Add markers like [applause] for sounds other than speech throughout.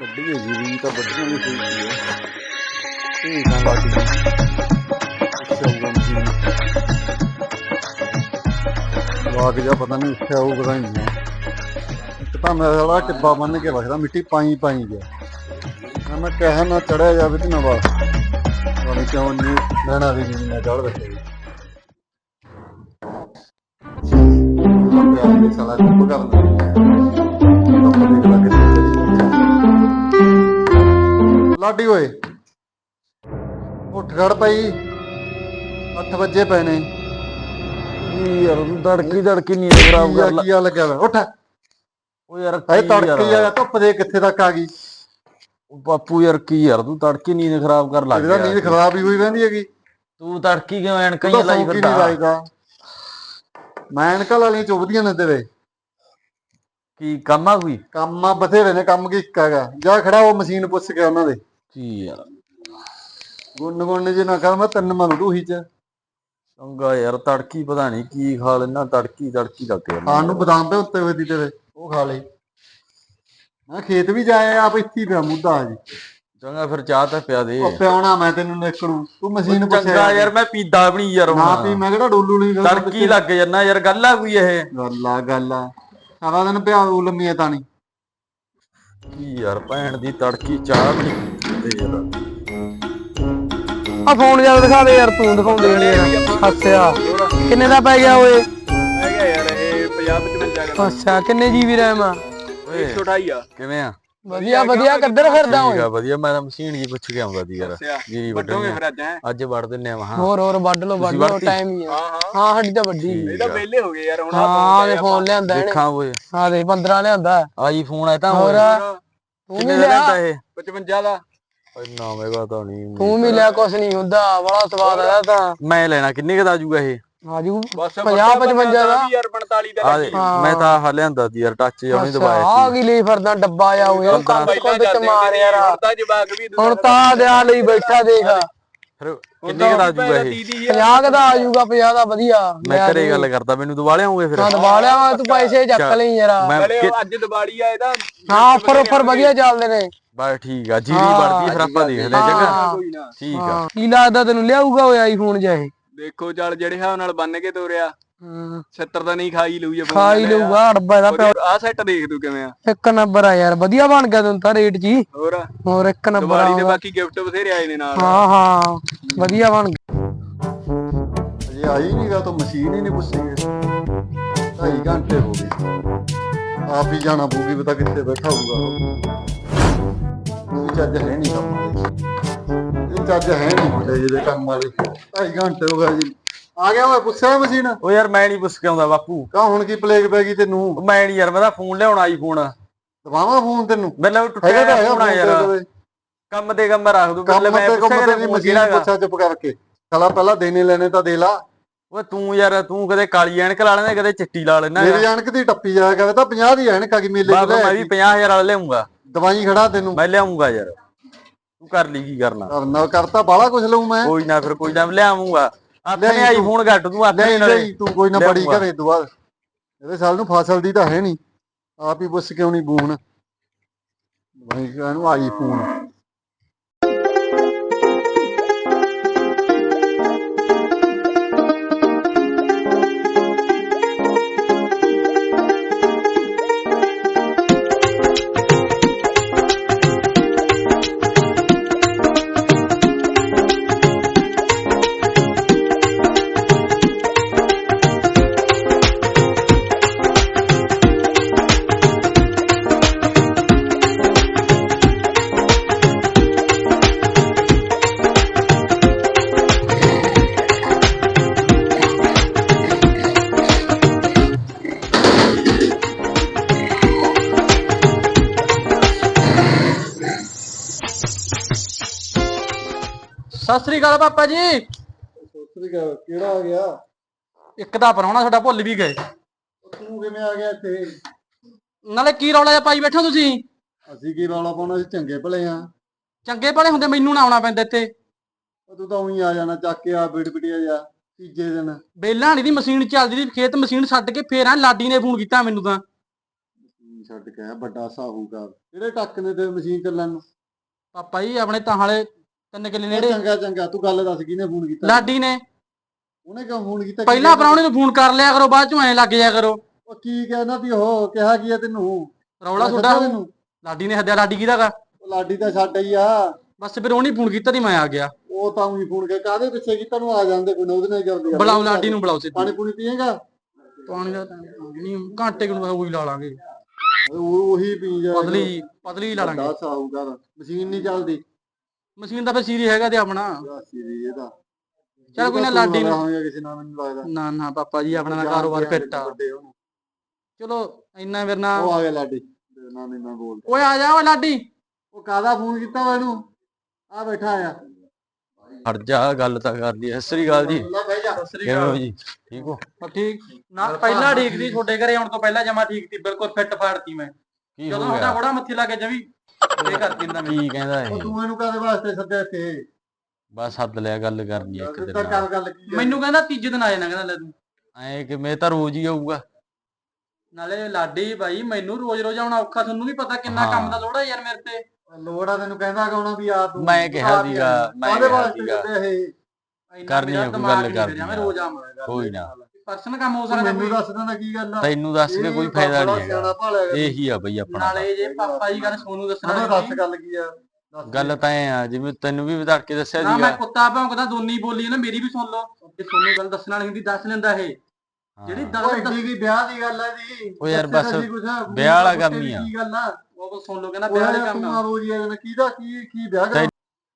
ਵੱਡੀ ਹੈ ਜੀ ਵੀ ਤਾਂ ਵੱਡੀਆਂ ਨਹੀਂ ਹੋਈ ਹੈ ਠੀਕ ਆ ਬਾਕੀ ਅੱਛਾ ਗੰਦੀ ਵਾਗ ਜਾ ਪਤਾ ਨਹੀਂ ਇੱਥੇ ਆਊਗਾ ਹੀ ਨਹੀਂ ਇੱਕ ਤਾਂ ਮੈਂ ਸਾਲਾ ਟਿੱਬਾ ਬੰਨ ਕੇ ਰੱਖਦਾ, ਮਿੱਟੀ ਪਾਈ ਪਾਈ ਗਿਆ ਮੈਂ ਕਹਿ ਨਾ ਚੜਿਆ ਜਾਵੇ ਤੇ ਨਾ ਬਾਸ। ਕਿਉਂ ਨਹੀਂ ਲੈਣਾ ਵੀ ਨਹੀਂ ਨਾ ਚੜ ਲਾਡੀ ਓਏ ਉੱਠ ਖੜ ਪਈ 8 ਵਜੇ ਪਏ ਨੇ। ਯਾਰ ਤੜਕੀ ਤੜਕੀ ਨੀਂਦ ਖਰਾਬ ਕਰ ਕੀ ਆ ਲੱਗਿਆ ਵਾ ਉੱਠ। ਉਹ ਯਾਰ ਹਏ ਕੀ ਤੜਕੇ ਯਾਰ? ਆ ਧੁੱਪ ਦੇ ਕਿੱਥੇ ਤੱਕ ਆ ਗਈ? ਉਹ ਬਾਪੂ ਯਾਰ ਕੀ ਯਾਰ ਤੂੰ ਤੜਕੀ ਨੀਂਦ ਖਰਾਬ ਕਰ ਲੱਗ ਗਿਆ ਨੀਂਦ ਖਰਾਬ ਹੀ ਹੋਈ ਰਹਿੰਦੀ ਹੈਗੀ। ਤੂੰ ਤੜਕੀ ਕਿਉਂ ਐਨਕਾਂ ਹੀ ਲਾਈ ਨਹੀਂ ਫਿਰਦਾ? ਮੈਂ ਐਨਕਾਂ ਵਾਲੀਆਂ ਚੁੱਭਦੀਆਂ ਨੇ ਤੇਰੇ। ਕੀ ਕੰਮ ਆ ਕੋਈ? ਕੰਮ ਆ ਬਥੇਰੇ ਨੇ ਕੰਮ ਕੀ ਇੱਕ ਹੈਗਾ। ਜਾ ਖੜਾ ਉਹ ਮਸ਼ੀਨ ਪੁੱਛ ਕੇ ਉਹਨਾਂ ਦੇ। ਕੀ ਯਾਰ ਗੁੰਨ ਗੁੰਨ ਜੇ ਨਾ ਕਰ ਮੈਂ ਤੈਨੂੰ ਮੈਂ ਢੂਹੀ ਚ। ਚੰਗਾ ਯਾਰ ਤੜਕੀ ਪਤਾ ਨਹੀਂ ਕੀ ਖਾ ਲੈਣਾ ਤੜਕੀ ਤੜਕੀ ਲੱਗ ਗਿਆ ਖਾਣ ਨੂੰ ਬਦਾਮ ਪੇ ਉੱਤੇ ਹੋਏ ਦੀ ਤੇਰੇ ਉਹ ਖਾ ਲਈ ਮੈਂ ਖੇਤ ਵੀ ਜਾਇਆ ਆਪ ਇੱਥੇ ਪਿਆ ਮੁੱਦਾ ਜੀ ਚੰਗਾ ਫਿਰ ਚਾਹ ਤਾਂ ਪਿਆ ਦੇ। ਉਹ ਪਿਆਉਣਾ ਮੈਂ ਤੈਨੂੰ ਨਿਕੜੂ ਤੂੰ ਮਸ਼ੀਨ ਚੰਗਾ ਪੁੱਛਿਆ। ਯਾਰ ਮੈਂ ਪੀਦਾ ਵੀ ਨਹੀਂ ਯਾਰ ਨਾ ਪੀ ਮੈਂ ਕਿਹੜਾ ਡੋਲੂ ਨਹੀਂ ਤੜਕੀ ਲੱਗ ਜਾਂਦਾ ਯਾਰ ਗੱਲ ਆ ਕੋਈ ਇਹ? ਗੱਲ ਆ ਗੱਲ ਆ। ਸਾਰਾ ਦਿਨ ਪਿਆਉ ਲੰਮੀਆਂ ਤਾਣੀ ਕੀ ਯਾਰ ਭੈਣ ਦੀ ਤੜਕੀ ਚਾਹ ਵੀ ਯਾਰ ਆ ਫੋਨ ਜਦ ਦਿਖਾ ਦੇ ਯਾਰ ਤੂੰ ਦਿਖਾਉਂਦੇ ਨਹੀਂ ਅੱਛਾ ਕਿੰਨੇ ਦਾ ਪੈ ਗਿਆ ਓਏ? ਹੈਗਾ ਯਾਰ ਇਹ 50 55 ਦਾ ਅੱਛਾ ਕਿੰਨੇ ਜੀਬੀ ਰੈਮ ਆ? ਓਏ 128 ਆ। ਕਿਵੇਂ ਆ? ਵਧੀਆ ਵਧੀਆ ਕਿੱਧਰ ਫਿਰਦਾ ਠੀਕ ਓਏ? ਆ ਵਧੀਆ ਮੈਂ ਤਾਂ ਮਸ਼ੀਨ ਜੀ ਪੁੱਛ ਕੇ ਆਉਂਦਾ ਸੀ ਯਾਰ ਅੱਛਾ ਜੀ ਵੱਡੋਗੇ ਵੱਡੋਗੇ ਫਿਰ ਅੱਜ ਹੈ? ਅੱਜ ਵੜ ਦਿੰਨੇ ਆ ਹਾਂ। ਹੋਰ ਹੋਰ ਵੱਢ ਲਓ ਵੱਢ ਤੁਸੀਂ ਵੜਤੀ? ਟਾਈਮ ਹੀ ਆ। ਹਾਂ ਹਾਂ। ਹਾਂ ਸਾਡੀ ਤਾਂ ਵੱਡੀ ਇਹ ਤਾਂ ਵਿਹਲੇ ਹੋ ਗਏ ਯਾਰ ਹੁਣ ਹਾਂ ਇਹ ਫੋਨ ਲਿਆਂਦਾ ਇਹਨੇ। ਦੇਖਾਂ ਓਏ। ਹਾਂ ਦੇ 15 ਲਿਆਂਦਾ। ਆਈ ਫੋਨ ਆਇਆ ਤਾਂ ਹੋਰ? ਤੂੰ ਕਿੰਨੇ ਵੀ ਦਾ ਲਿਆ। ਲੈਂਦਾ ਇਹ? 55 ਦਾ। ਇੰਨਾ ਮਹਿੰਗਾ ਤਾਂ ਨਹੀਂ। ਤੂੰ ਵੀ ਲਿਆ ਕੁਛ ਨਹੀਂ ਹੁੰਦਾ। ਬੜਾ ਸਵਾਦ ਆਇਆ ਤਾਂ। ਮੈਂ ਲੈਣਾ ਕਿੰਨੇ ਕਦਾ ਆਜੂਗਾ ਇਹ? ਆਜੂ ਬਸ 50 55 ਦਾ। ਯਾਰ 45 ਦਾ ਆ ਦੇ, ਮੈਂ ਤਾਂ ਆਹ ਲਿਆਂਦਾ ਸੀ ਯਾਰ ਟੱਚ ਉਹਨੇ ਅੱਛਾ ਦਵਾਇਆ ਆ ਕੀ ਲਈ ਫਿਰਦਾ ਡੱਬਾ ਆ ਓਏ ਉਹ ਕੰਦ ਕੁੰਦ ਚ ਮਾਰ ਯਾਰ। ਹੁਣ ਤਾਂ ਜਵਾਕ ਵੀ ਹੁਣ ਤਾਂ ਦਿਆ ਲਈ ਬੈਠਾ ਦੇਖ। ਫਿਰ ਕਿੰਨੇ ਕਦਾ ਆਜੂਗਾ ਇਹ? 50 ਦਾ ਆਜੂਗਾ 50 ਦਾ ਵਧੀਆ। ਮੈਂ ਘਰੇ ਗੱਲ ਕਰਦਾ ਮੈਨੂੰ ਦਵਾ ਲਿਆਉਂਗੇ ਫਿਰ? ਹਾਂ ਦਬਾ ਲਿਆ ਵਾ, ਤੂੰ ਪੈਸੇ ਚੱਕ ਲਈ ਯਾਰ। ਮੈਂ ਪਹਿਲੇ ਕਿ- ਅੱਜ ਦੀਵਾਲੀ ਆ ਇਹਦਾ ਹਾਂ ਆਫਰ ਆਫਰ ਵਧੀਆ ਚੱਲਦੇ ਨੇ। ਬਸ ਠੀਕ ਆ ਜੀਰੀ ਵੜਦੀ ਫਿਰ ਆਪਾਂ ਦੇਖਦੇ ਆ ਚੰਗਾ? ਕੋਈ ਨਾ ਠੀਕ ਆ। ਹਾਂ। ਕੀ ਲੱਗਦਾ ਤੈਨੂੰ ਲਿਆਊਗਾ ਓਏ ਆਈਫੋਨ ਜਿਹਾ ਇਹ? ਦੇਖੋ ਚੱਲ ਜਿਹੜੇ ਹਿਸਾਬ ਨਾਲ ਬੰਨ ਕੇ ਤੋਰਿਆ ਹਾਂ। 76 ਦਾ ਨਹੀਂ ਖਾਈ ਲਊ ਜੇ ਖਾ ਹੀ ਲਊਗਾ ਡੱਬਾ ਦਾ ਪਿਆ ਆ ਸੈੱਟ ਦੇਖ ਤੂੰ ਕਿਵੇਂ ਆ। ਇੱਕ ਨੰਬਰ ਆ ਯਾਰ ਵਧੀਆ ਬਣ ਗਿਆ ਤੈਨੂੰ ਤਾਂ ਰੇਟ ਜੀ। ਹੋਰ? ਹੋਰ ਇੱਕ ਨੰਬਰ ਦੀਵਾਲੀ ਦੇ ਆ ਬਾਕੀ ਗਿਫਟ ਬਥੇਰੇ ਆਏ ਨੇ ਨਾਲ। ਹਾਂ ਹਾਂ ਵਧੀਆ ਬਣ ਗਿਆ। ਅਜੇ ਆਈ ਨਹੀਂਗਾ ਤਾਂ ਮਸ਼ੀਨ ਹੀ ਨਹੀਂ ਪੁੱਛੇਗੇ ਢਾਈ ਘੰਟੇ ਹੋ ਗਏ। ਆਪ ਹੀ ਜਾਣਾ ਪਊਗੀ ਪਤਾ ਕਿੱਥੇ ਬੈਠਾ ਹੋਊਗਾ ਉਹ। ਇਹ ਚੱਜ ਹੈ ਨਹੀਂ ਕੰਮ ਚੱਜ ਹੈ ਨਹੀਂ ਮੁੰਡੇ ਜਿਹਦੇ ਕੰਮ ਵਾਲੇ। ਢਾਈ ਘੰਟੇ ਹੋ ਗਏ ਜੀ। ਆ ਗਿਆ ਓਏ ਪੁੱਛਿਆ ਮਸ਼ੀਨ ਓ ਯਾਰ ਮੈਂ ਨਹੀਂ ਪੁੱਛ ਕੇ ਆਉਂਦਾ ਬਾਪੂ। ਕਾ ਹੁਣ ਕੀ ਪਲੇਗ ਪੈ ਗਈ ਤੈਨੂੰ? ਉਹ ਮੈਂ ਨਹੀਂ ਯਾਰ ਮੈਂ ਤਾਂ ਫੋਨ ਲਿਆਉਣਾ ਆਈਫੋਨ ਦਵਾਵਾਂ ਫੋਨ ਤੈਨੂੰ? ਮੈਨੂੰ ਟੁੱਟਿਆ ਤਾਂ ਫੋਨ ਆ ਯਾਰ ਕੰਮ ਤੇ ਕੰਮ ਰੱਖ ਦੂ ਕੰਮ ਮੈਂ ਤੇ ਕੰਮ ਤੇ ਦੀ ਮਸ਼ੀਨ ਪੁੱਛਾ ਚੁੱਪ ਕਰਕੇ। ਚਲਾ ਪਹਿਲਾਂ ਦੇਣੇ ਲੈਣੇ ਤਾਂ ਦੇ ਲਾ। ਓਏ ਤੂੰ ਯਾਰ ਤੂੰ ਕਦੇ ਕਾਲੀ ਐਨਕ ਲਾ ਲੈਂਦਾ ਕਦੇ ਚਿੱਟੀ ਲਾ ਲੈਂਦਾ ਮੇਰੀ ਐਨਕ ਦੀ ਟੱਪੀ ਜਾਇਆ ਕਰੇ ਤਾਂ 50 ਦੀ ਐਨਕ ਆ ਗਈ ਮੇਲੇ ਚ ਮੈਂ ਵੀ 50000 ਵਾਲਾ ਲਿਆਉਂਗਾ। ਦਵਾਈ ਖੜਾ ਤੈਨੂੰ। ਮੈਂ ਲਿਆਉਂਗਾ ਯਾਰ। ਤੂੰ ਕਰ ਲਈ ਕੀ ਕਰਨਾ? ਕਰਨਾ ਕਰਤਾ ਬਾਹਲਾ ਕੁਝ ਲਊ ਮੈਂ। ਕੋਈ ਨਾ ਫਿਰ ਕੋਈ ਨਾ ਲਿਆਈ ਤੂੰ। ਆਈਫੋਨ ਘੱਟ ਤੂੰ ਆਪਣੇ ਨਹੀਂ ਨਾਲੇ। ਨਹੀਂ ਤੂੰ ਕੋਈ ਨਾ ਬੜੀ। ਘਰੇ ਦੁਆ ਇਹਦੇ ਸਾਲ ਨੂੰ ਫਸਲ ਦੀ ਤਾਂ ਹੈ ਨਹੀਂ। ਆਪ ਹੀ ਪੁੱਛ ਕਿਉਂ ਨਹੀਂ ਬੂਣ ਦਵਾਈ ਇਹਨੂੰ ਆਈ ਸਤਿ ਸ੍ਰੀ ਅਕਾਲ ਪਾਪਾ ਜੀ। ਕਿਹੜਾ ਆ ਗਿਆ? ਇੱਕ ਤਾਂ ਪਰਉਣਾ ਤੁਹਾਡਾ ਭੁੱਲ ਵੀ ਗਏ। ਤੂੰ ਕਿਵੇਂ ਆ ਗਿਆ ਇੱਥੇ? ਨਾਲੇ ਕੀ ਰੌਲਾ ਜਿਹਾ ਪਾਈ ਬੈਠੇ ਹੋ ਤੁਸੀਂ? ਅਸੀਂ ਕੀ ਰੌਲਾ ਪਾਉਣਾ? ਸੀ ਚੰਗੇ ਭਲੇ ਆ। ਚੰਗੇ ਭਲੇ ਹੁੰਦੇ ਮੈਨੂੰ ਨਾ ਆਉਣਾ ਪੈਂਦਾ ਇੱਥੇ। ਤੂੰ ਤਾਂ ਉਹੀ ਆ ਜਾਣਾ ਚੱਕ ਕੇ ਆ ਬਿੜ ਬਿੜਿਆ ਜਾ ਤੀਜੇ ਦਿਨ। ਬੇਲਾਂ ਦੀ ਮਸ਼ੀਨ ਚੱਲਦੀ ਦੀ ਖੇਤ ਮਸ਼ੀਨ ਛੱਡ ਕੇ ਫੇਰ ਆ ਲਾਡੀ ਨੇ ਫੋਨ ਕੀਤਾ ਮੈਨੂੰ ਤਾਂ। ਛੱਡ ਕੇ ਆਇਆ ਵੱਡਾ ਸਾਹੂਕਾਰ ਕਿਹੜੇ ਟੱਕ ਨੇ ਤੇ ਮਸ਼ੀਨ ਚੱਲਣ ਨੂੰ? ਪਾਪਾ ਜੀ ਆਪਣੇ ਤਾਂ ਹਾਲੇ ਤਿੰਨ ਕਿੱਲੇ ਨੇੜੇ। ਚੰਗਾ ਚੰਗਾ ਤੂੰ ਗੱਲ ਦੱਸ ਕਿਹਨੇ ਫੋਨ ਕੀਤਾ? ਲਾਡੀ ਨੇ। ਉਹਨੇ ਕਿਉਂ ਫੋਨ ਕੀਤਾ? ਪਹਿਲਾਂ ਪ੍ਰਾਹੁਣੇ ਨੂੰ ਫੋਨ ਕਰ ਲਿਆ ਕਰੋ ਬਾਅਦ ਚੋਂ ਐ ਲੱਗ ਜਾਇਆ ਕਰੋ। ਉਹ ਕੀ ਕਹਿੰਦਾ ਵੀ ਉਹ ਕਿਹਾ ਕੀ ਆ ਤੈਨੂੰ? ਰੌਲਾ ਤੁਹਾਡਾ ਤੈਨੂੰ? ਲਾਡੀ ਨੇ ਹੱਦਿਆ ਲਾਡੀ ਕਿਹਦਾ ਗਾ? ਉਹ ਲਾਡੀ ਤਾਂ ਛੱਡ ਹੀ ਆ। ਬਸ ਫਿਰ ਉਹਨੇ ਫੋਨ ਕੀਤਾ ਤੇ ਮੈਂ ਆ ਗਿਆ। ਉਹ ਤਾਂ ਉਹੀ ਫੋਨ ਕੇ ਕਾਹਦੇ ਪਿੱਛੇ ਕੀਤਾ ਨੂੰ ਆ ਜਾਂਦੇ ਕੋਈ ਨਾ ਉਹਦੇ ਨਾਲ ਹੀ ਕਰ ਲਿਆ ਬੁਲਾਓ ਲਾਡੀ ਨੂੰ ਬੁਲਾਓ ਸਿੱਧੀ। ਪਾਣੀ ਪੂਣੀ ਪੀਏਗਾ? ਪਾਣੀ ਦਾ ਨਹੀਂ ਘੰਟੇ ਨੂੰ ਉਹੀ ਲਾ ਲਾਂਗੇ। ਉਹ ਉਹੀ ਪੀ ਜਾ ਪਤਲੀ ਪਤਲੀ ਲਾ ਲਾਂਗੇ। ਵੱਡਾ ਸਾਹੂਕਾਰ ਮਸ਼ੀਨ ਨਹੀਂ ਚੱਲਦੀ। ਮਸ਼ੀਨ ਦਾ ਫਿਰ ਸੀਰੀ ਹੈਗਾ ਤੇ ਆਪਣਾ। ਇਹਦਾ ਚੱਲ ਕੋਈ ਨਾ ਲਾਡੀ ਨੂੰ ਹੋਇਆ ਕਿਸੇ ਨਾਲ ਮੈਨੂੰ ਲੱਗਦਾ। ਨਾ ਨਾ ਪਾਪਾ ਜੀ ਆਪਣਾ ਤਾਂ ਕਾਰੋਬਾਰ ਫਿੱਟ ਆ। ਵੱਡੇ ਉਹਨੂੰ। ਚਲੋ ਇੰਨਾ ਫਿਰ ਨਾ ਉਹ ਆ ਗਿਆ ਲਾਡੀ। ਤੇਰੇ ਨਾਲ ਨਹੀਂ ਮੈਂ ਬੋਲਦਾ। ਓਏ ਆ ਜਾ ਓਏ ਲਾਡੀ। ਉਹ ਕਾਹਦਾ ਫੋਨ ਕੀਤਾ ਵਾ ਇਹਨੂੰ? ਆ ਬੈਠਾ ਆ। ਹਟ ਜਾ ਗੱਲ ਤਾਂ ਕਰ ਲਈ। ਸਤਿ ਸ੍ਰੀ ਅਕਾਲ ਜੀ। ਲੈ ਬਹਿ ਜਾ। ਕਿਵੇਂ ਹੋ ਜੀ? ਠੀਕ ਹੋ? ਹਾਂ, ਠੀਕ। ਨਾ ਪਹਿਲਾਂ ਠੀਕ ਸੀ ਤੁਹਾਡੇ ਘਰੇ ਆਉਣ ਤੋਂ ਪਹਿਲਾਂ ਜਮਾ ਠੀਕ ਸੀ। ਬਿਲਕੁਲ ਫਿੱਟ ਫਾੜਤੀ ਮੈਂ। ਕੀ ਜਦੋਂ ਹੋ ਉਹਦਾ ਗਿਆ ਬੜਾ ਮੱਥੇ ਲਾ ਕੇ ਜਵੀ ਇਹ ਕਰ ਦਿੰਦਾ ਮੈਂ ਕੀ ਕਹਿੰਦਾ ਉਹ ਇਹ ਤੂੰ ਇਹਨੂੰ ਕਾਹਦੇ ਵਾਸਤੇ ਸੱਦਿਆ ਇੱਥੇ ਬਸ ਹੱਦ ਲਿਆ ਗੱਲ ਕਰਨੀ ਹੈ ਇੱਕ ਤਾਂ ਦਿਨ ਗੱਲ ਕੀ? ਮੈਨੂੰ ਕਹਿੰਦਾ ਤੀਜੇ ਦਿਨ ਆ ਜਾਣਾ ਕਹਿੰਦਾ ਲੈ ਤੂੰ ਐ ਕਿ ਮੈਂ ਤਾਂ ਰੋਜ਼ ਹੀ ਆਊਗਾ ਨਾਲੇ ਲਾਡੀ ਬਾਈ ਮੈਨੂੰ ਰੋਜ਼ ਰੋਜ਼ ਆਉਣਾ ਔਖਾ ਤੁਹਾਨੂੰ ਵੀ ਪਤਾ ਕਿੰਨਾ ਹਾਂ। ਕੰਮ ਦਾ ਲੋੜ ਆ ਯਾਰ ਮੇਰੇ ਤੇ ਲੋੜ ਆ ਤੈਨੂੰ ਕਹਿੰਦਾ ਕੌਣਾ ਵੀ ਆ ਤੂੰ ਮੈਂ ਕਿਹਾ ਆ ਵੀ ਸੀਗਾ। ਮੈਂ ਕਾਹਦੇ ਕਿਹਾ ਵਾਸਤੇ ਸੀਗਾ। ਸੱਦਿਆ ਇਹ ਇੰਨਾ ਕਰਨੀ ਮੇਰਾ ਆ, ਕੋਈ ਦਿਮਾਗ ਗੱਲ ਨਹੀਂ ਫਿਰਿਆ, ਮੈਂ ਆ। ਰੋਜ਼ ਆਵਾਂ ਕੋਈ ਨਾ ਪਰਸਨ ਕੰਮ ਹੋ ਸਕਦਾ ਮੈਨੂੰ ਕੋਈ। ਦੱਸ ਦਿੰਦਾ ਕੀ ਗੱਲ ਆ? ਤੈਨੂੰ ਦੱਸ ਕੇ ਕੋਈ ਫਾਇਦਾ ਨਹੀਂ ਹੈਗਾ। ਇਹੀ ਆ ਬਈ ਆਪਣਾ। ਨਾਲੇ ਜੇ ਪਾਪਾ ਜੀ ਗੱਲ ਸੋਨੂੰ ਦੱਸਣਾ ਹਾਂ। ਦੱਸ ਗੱਲ ਕੀ ਆ? ਗੱਲ ਤਾਂ ਐ ਆ ਜਿਵੇਂ ਤੈਨੂੰ ਵੀ ਵਧਾ ਕੇ ਦੱਸਿਆ ਨਾ ਮੈਂ ਸੀਗਾ ਕੁੱਤਾ ਭੌਂਕਦਾ ਦੋਨੀ ਬੋਲੀ ਨਾ ਮੇਰੀ ਵੀ ਸੁਣ ਲਓ। ਜੇ ਸੋਨੂੰ ਗੱਲ ਦੱਸਣਾ ਨਹੀਂ ਹੁੰਦੀ ਦੱਸ ਲੈਂਦਾ ਇਹ। ਜਿਹੜੀ ਦਰਦ ਕੀ ਵਿਆਹ ਦੀ ਗੱਲ ਆ ਜੀ ਉਹ ਯਾਰ ਬਸ ਵਿਆਹ ਵਾਲਾ ਕੰਮ ਹੀ ਦੀ ਆ। ਕੀ ਗੱਲ ਆ? ਉਹ ਸੁਣ ਲਓ ਕਹਿੰਦਾ ਵਿਆਹ ਦੇ ਯਾਰ ਕੰਮ ਆ। ਆ ਰੋਜ਼ ਯਾਰ ਕਿਹਦਾ ਕੀ ਕੀ ਵਿਆਹ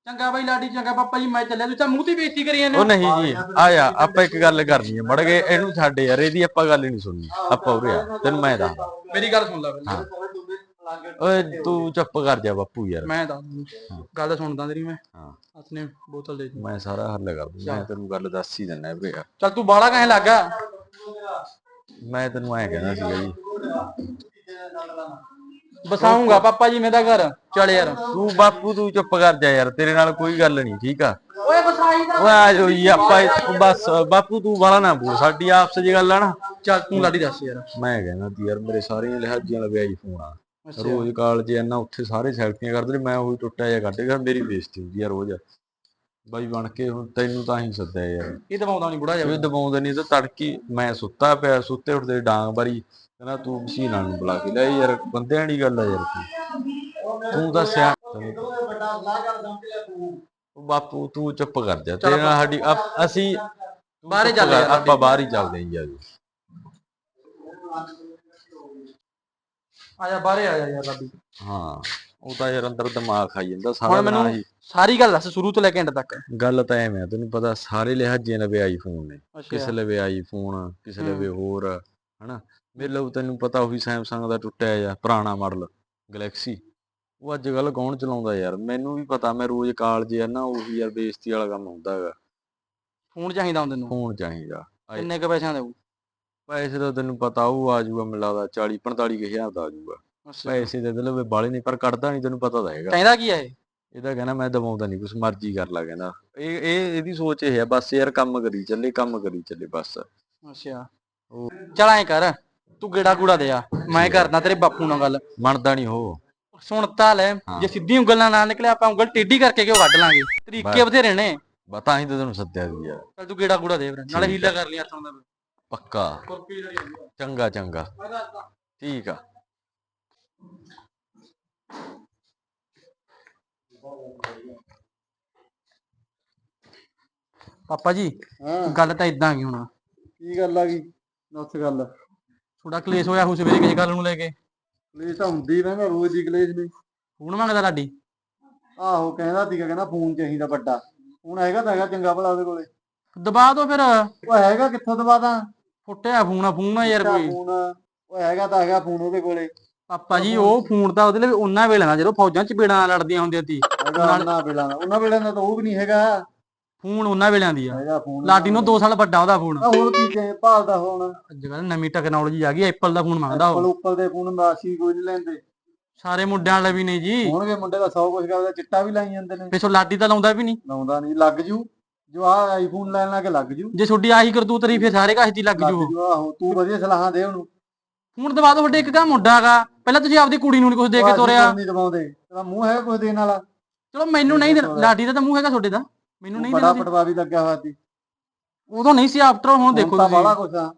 ਚੰਗਾ ਬਾਈ ਲਾਡੀ ਚੰਗਾ ਪਾਪਾ ਜੀ ਮੈਂ ਚੱਲਿਆ। ਤੂੰ ਤਾਂ ਮੂੰਹ ਤੇ ਬੇਇੱਜ਼ਤੀ ਕਰੀ ਜਾਂਦੇ ਉਹ ਹੋ। ਨਹੀਂ ਜੀ ਆ ਜਾ ਆਪਾਂ ਇੱਕ ਗੱਲ ਕਰਨੀ ਹੈ ਮੜ ਗਏ ਇਹਨੂੰ ਛੱਡ ਯਾਰ ਇਹਦੀ ਆਪਾਂ ਗੱਲ ਨਹੀਂ ਸੁਣਨੀ। ਆਪਾਂ ਉਰੇ ਆ ਤੈਨੂੰ ਮੈਂ ਦੱਸਦਾ। ਮੇਰੀ ਗੱਲ ਸੁਣ ਲੈ ਪਹਿਲਾਂ ਓਏ ਤੂੰ ਚੁੱਪ ਕਰ ਜਾ ਬਾਪੂ ਯਾਰ। ਮੈਂ ਦੱਸ ਦੂੰ ਗੱਲ ਸੁਣਦਾ ਤੇਰੀ ਮੈਂ। ਹਾਂ। ਹੱਥ ਬੋਤਲ ਦੇ ਦੀ ਮੈਂ ਸਾਰਾ ਹੱਲ ਕਰ ਦੂੰ ਮੈਂ ਤੈਨੂੰ ਗੱਲ ਦੱਸ ਹੀ ਦਿੰਦਾ ਵੀਰੇ ਯਾਰ। ਚੱਲ ਤੂੰ ਬਾਹਲਾ ਕਹੇ ਲੱਗਾ ਮੈਂ ਤੈਨੂੰ ਐਂ ਕਹਿਣਾ ਸੀਗਾ ਜੀ। ਬਸਾਉਂਗਾ ਪਾਪਾ ਜੀ ਮੇਰਾ ਘਰ। ਚੱਲ ਯਾਰ। ਤੂੰ ਬਾਪੂ ਤੂੰ ਚੁੱਪ ਕਰ ਜਾ ਯਾਰ। ਤੇਰੇ ਨਾਲ ਕੋਈ ਗੱਲ ਨਹੀਂ ਠੀਕ ਆ? ਓਏ ਬਸਾਈ ਦਾ। ਓਏ ਆ ਜੀ ਆਪਾਂ ਬਸ ਬਾਪੂ ਤੂੰ ਵਾਲਾ ਨਾ ਬੋਲ। ਸਾਡੀ ਆਪਸ ਦੀ ਗੱਲ ਆ ਨਾ। ਚੱਲ ਤੂੰ ਲਾਡੀ ਦੱਸ ਯਾਰ। ਮੈਂ ਕਹਿੰਦਾ ਤੀ ਯਾਰ ਮੇਰੇ ਸਾਰੀਆਂ ਲਿਹਾਜ਼ੀਆਂ ਲਵੇ ਆਈ ਫੋਨ ਆ। ਰੋਜ਼ ਕਾਲਜ ਇੰਨਾ ਉੱਥੇ ਸਾਰੇ ਸੈਲਫੀਆਂ ਕਰਦੇ ਨੇ ਮੈਂ ਉਹੀ ਟੁੱਟਿਆ ਜਿਹਾ ਕੱਢ ਗਿਆ ਮੇਰੀ ਬੇਇੱਜ਼ਤੀ ਹੁੰਦੀ ਆ ਰੋਜ਼। ਬਾਈ ਬਣ ਕੇ ਹੁਣ ਤੈਨੂੰ ਤਾਂ ਹੀ ਸੱਦਿਆ ਯਾਰ। ਇਹ ਦਵਾਉਂਦਾ ਨਹੀਂ ਬੁੜਾ ਇਹ ਜਾ ਦਬਾਉਂਦੇ ਨਹੀਂ ਤਾਂ ਤੜਕੀ ਮੈਂ ਸੁੱਤਾ ਪਿਆ ਸੁੱਤੇ ਉੱਠਦੇ ਡਾਂਗ ਬਾਰੀ ਕਹਿੰਦਾ ਤੂੰ ਮਸ਼ੀਨਾਂ ਨੂੰ ਬੁਲਾ ਕੇ ਲੈ ਯਾਰ ਬੰਦਿਆਂ ਦੀ ਗੱਲ ਆ ਯਾਰ ਤੂੰ। ਤੂੰ ਤਾਂ ਸਿਆ ਉਹ ਬਾਪੂ ਤੂੰ ਚੁੱਪ ਕਰ ਜਾ ਤੇਰੇ ਨਾਲ ਸਾਡੀ ਅਸੀਂ ਬਾਹਰ ਹੀ ਚੁੱਪ ਚੱਲ ਕਰ, ਯਾਰ ਆਪਾਂ ਬਾਹਰ ਹੀ ਚੱਲਦੇ ਹਾਂ ਜੀ ਆ ਜਾ ਬਾਹਰੇ ਆ ਜਾ ਯਾਰ ਲਾਡੀ ਹਾਂ। ਉਹ ਤਾਂ ਯਾਰ ਅੰਦਰ ਦਿਮਾਗ ਖਾਈ ਜਾਂਦਾ ਸਾਰਾ ਹੁਣ ਦਿਨ ਮੈਨੂੰ ਆਹੀ। ਸਾਰੀ ਗੱਲ ਦੱਸ ਸ਼ੁਰੂ ਤੋਂ ਲੈ ਕੇ ਐਂਡ ਤੱਕ। ਗੱਲ ਤਾਂ ਐਵੇਂ ਆ ਤੈਨੂੰ ਪਤਾ ਸਾਰੇ ਲਿਹਾਜ਼ੇ ਲਵੇ ਆਈਫੋਨ ਨੇ। ਕਿਸੇ ਲਵੇ ਆਈਫੋਨ ਕਿਸੇ ਲਵੇ ਹੋਰ ਹਨਾ? ਮੇਰੇ ਲਈ ਤੈਨੂੰ ਪਤਾ ਉਹੀ ਸੈਮਸੰਗ ਦਾ ਟੁੱਟਿਆ ਜਾਂ ਪੁਰਾਣਾ ਮਾਡਲ ਗੈਲੈਕਸੀ ਉਹ ਅੱਜ ਕੱਲ ਕੌਣ ਚਲਾਉਂਦਾ ਯਾਰ? ਮੈਨੂੰ ਵੀ ਪਤਾ ਮੈਂ ਰੋਜ਼ ਕਾਲਜ ਆ ਨਾ ਉਹੀ ਯਾਰ ਬੇਇੱਜ਼ਤੀ ਵਾਲਾ ਕੰਮ ਹੁੰਦਾ ਹੈਗਾ। ਫੋਨ ਚਾਹੀਦਾ ਹੁੰਦਾ ਤੈਨੂੰ। ਫੋਨ ਚਾਹੀਦਾ। ਕਿੰਨੇ ਕ ਪੈਸਿਆਂ ਦੇ ਪੈਸੇ ਤਾਂ ਤੈਨੂੰ ਪਤਾ ਉਹ ਆ ਜਾਊਗਾ ਮੈਨੂੰ ਲੱਗਦਾ 40 45 ਕੁ ਹਜ਼ਾਰ ਦਾ ਆ ਜਾਊਗਾ। ਪੈਸੇ ਦੇ ਦੇ ਲਵੇ ਬਾਲੇ ਨਹੀਂ ਪਰ ਕੱਢਦਾ ਨਹੀਂ ਤੈਨੂੰ ਪਤਾ ਤਾਂ ਹੈਗਾ। ਕਹਿੰਦਾ ਕੀ ਆ ਇਹ? ਇਹਦਾ ਕਹਿੰਦਾ ਮੈਂ ਦਵਾਉਂਦਾ ਨਹੀਂ ਕੁਛ ਮਰਜ਼ੀ ਕਰ ਲਾ ਕਹਿੰਦਾ। ਇਹ ਇਹ ਇਹਦੀ ਸੋਚ ਇਹ ਹੈ ਬਸ ਯਾਰ ਕੰਮ ਕਰੀ ਚੱਲੇ ਕੰਮ ਕਰੀ ਚੱਲੇ ਬਸ। ਅੱਛਾ। ਉਹ- ਚਲ ਐ ਕਰ ਤੂੰ ਗੇੜਾ ਗੂੜਾ ਦੇ ਆ ਮੈਂ ਕਰਦਾ ਤੇਰੇ ਬਾਪੂ ਨਾਲ ਗੱਲ। ਮੰਨਦਾ ਨਹੀਂ ਉਹ। ਸੁਣਤਾ ਲੈ ਹਾਂ। ਜੇ ਸਿੱਧੀ ਉਂਗਲ ਨਾਲ ਨਾ ਨਿਕਲਿਆ ਆਪਾਂ ਉਂਗਲ ਟੇਢੀ ਕਰਕੇ ਕਿਉਂ ਵੱਢ ਲਾਂਗੇ। ਤਰੀਕੇ। ਬਥੇਰੇ ਨੇ। ਬਤਾ ਹੀ ਤਾਂ ਤੈਨੂੰ ਸੱਦਿਆ ਸੀ ਯਾਰ ਚੱਲ ਤੂੰ ਗੇੜਾ ਗੂੜਾ ਦੇ ਨਾਲੇ ਹੀਲਾ ਕਰ ਲਈ ਹੱਥੋਂ ਦਾ ਪੱਕਾ। ਚੰਗਾ ਚੰਗਾ। ਠੀਕ ਆ। ਪਾਪਾ ਜੀ ਹਾਂ। ਗੱਲ ਤਾਂ ਇਦਾਂ ਗਈ ਹੁਣ। ਕੀ ਗੱਲ ਆ ਗਈ? ਦੱਸ ਗੱਲ। ਥੋੜਾ ਕਲੇਸ਼ ਹੋਇਆ ਹੋ ਸਵੇਰੇ ਕਿਸੇ ਗੱਲ ਨੂੰ ਲੈ ਕੇ? ਕਲੇਸ਼ ਤਾਂ ਹੁੰਦੀ ਰਹਿੰਦਾ ਰੋਜ਼ ਦੀ ਕਲੇਸ਼ ਨਹੀਂ। ਫੋਨ ਮੰਗਦਾ ਲਾਡੀ ਆਹੋ ਕਹਿੰਦਾ ਸੀਗਾ ਕਹਿੰਦਾ ਫੋਨ ਚਾਹੀਦਾ ਵੱਡਾ। ਫੋਨ ਹੈਗਾ ਤਾਂ ਹੈਗਾ ਚੰਗਾ ਭਲਾ ਉਹਦੇ ਕੋਲੇ। ਦਬਾ ਦੋ ਫਿਰ। ਉਹ ਹੈਗਾ ਕਿੱਥੋਂ ਦਵਾਦਾ ਫੁੱਟਿਆ ਫੋਨ ਆ ਫੋਨ ਆ ਯਾਰ ਕੋਈ। ਫੋਨ ਉਹ ਹੈਗਾ ਤਾਂ ਹੈਗਾ ਫੋਨ ਉਹਦੇ ਕੋਲੇ। ਪਾਪਾ ਜੀ ਉਹ ਫੋਨ ਤਾਂ ਉਹਦੇ ਲਈ ਉਹਨਾਂ ਵੇਲੇ ਨਾਲ ਜਦੋਂ ਫੌਜਾਂ ਚ ਬੇੜਾਂ ਲੜਦੀਆਂ ਹੁੰਦੀਆਂ ਸੀ। ਹੈਗਾ ਉਹਨਾਂ ਵੇਲੇ ਦਾ। ਉਹਨਾਂ ਵੇਲੇ ਦਾ ਤਾਂ ਉਹ ਵੀ ਨਹੀਂ ਹੈਗਾ। ਫੋਨ ਉਹਨਾਂ ਵੇਲਿਆਂ ਦੀ ਆ। ਹੈਗਾ ਫੋਨ ਲਾਡੀ ਨੂੰ 2 ਸਾਲ ਵੱਡਾ ਉਹਦਾ ਫੋਨ ਹੁਣ ਕੀ ਕਹੇ ਭਾਲਦਾ ਹੁਣ। ਅੱਜ ਕੱਲ ਨਵੀਂ ਟੈਕਨੋਲੋਜੀ ਆ ਗਈ ਐਪਲ ਦਾ ਫੋਨ ਮੰਗਦਾ ਐਪਲ ਉਹ ਉੱਪਰ ਦੇ ਫੋਨ ਮਾਸੀ ਕੋਈ ਨਹੀਂ ਲੈਂਦੇ। ਸਾਰੇ ਮੁੰਡਿਆਂ ਵਾਲੇ ਵੀ ਨਹੀਂ ਜੀ। ਹੋਣਗੇ ਮੁੰਡੇ ਦਾ 100 ਕੁਝ ਕਰਦਾ ਚਿੱਟਾ ਵੀ ਲਾਈ ਜਾਂਦੇ ਨੇ। ਪਿੱਛੋਂ ਲਾਡੀ ਤਾਂ ਲਾਉਂਦਾ ਵੀ ਨਹੀਂ। ਲਾਉਂਦਾ ਨਹੀਂ ਲੱਗ ਜੂ। ਜੋ ਆ ਆਈਫੋਨ ਲੈਣ ਲੱਗ ਲੱਗ ਜੂ। ਜੇ ਛੋਡੀ ਆਹੀ ਕਰਤੂਤ ਰਹੀ ਫਿਰ ਸਾਰੇ ਕਾਹਦੀ ਲੱਗ ਜੂ ਆਹੋ ਤੂੰ ਵਧੀਆ ਸਲਾਹਾਂ ਦੇ ਉਹਨੂੰ। ਹੁਣ ਦਵਾ ਦੋ ਤੁਹਾਡੇ ਇੱਕ ਕਾ ਮੁੰਡਾ ਹੈਗਾ। ਪਹਿਲਾਂ ਤੁਸੀਂ ਆਪਦੀ ਕੁੜੀ ਨੂੰ ਨੀ ਕੁਝ ਦੇ ਕੇ ਤੋਰਿਆ। ਨਹੀਂ ਦਵਾਉਂਦੇ ਤੇਰਾ ਮੂੰਹ ਹੈ ਕੁਝ ਦੇਣ ਵਾਲਾ। ਚਲੋ ਮੈਨੂੰ ਨਹੀਂ ਦੇਣਾ ਲਾਡੀ ਦਾ ਤਾਂ ਮੂੰਹ ਹੈਗਾ ਤੁਹਾਡੇ ਦਾ। ਮੈਨੂੰ ਨਹੀਂ ਬੜਾ ਦੇਣਾ ਸੀ। ਪਟਵਾ ਵੀ ਲੱਗਿਆ ਹੋਇਆ ਸੀ। ਉਦੋਂ ਨਹੀਂ ਸੀ ਆਫਟਰ ਹੁਣ ਦੇਖੋ ਤੁਸੀਂ। ਬਾਲਾ ਕੁਛ ਆ।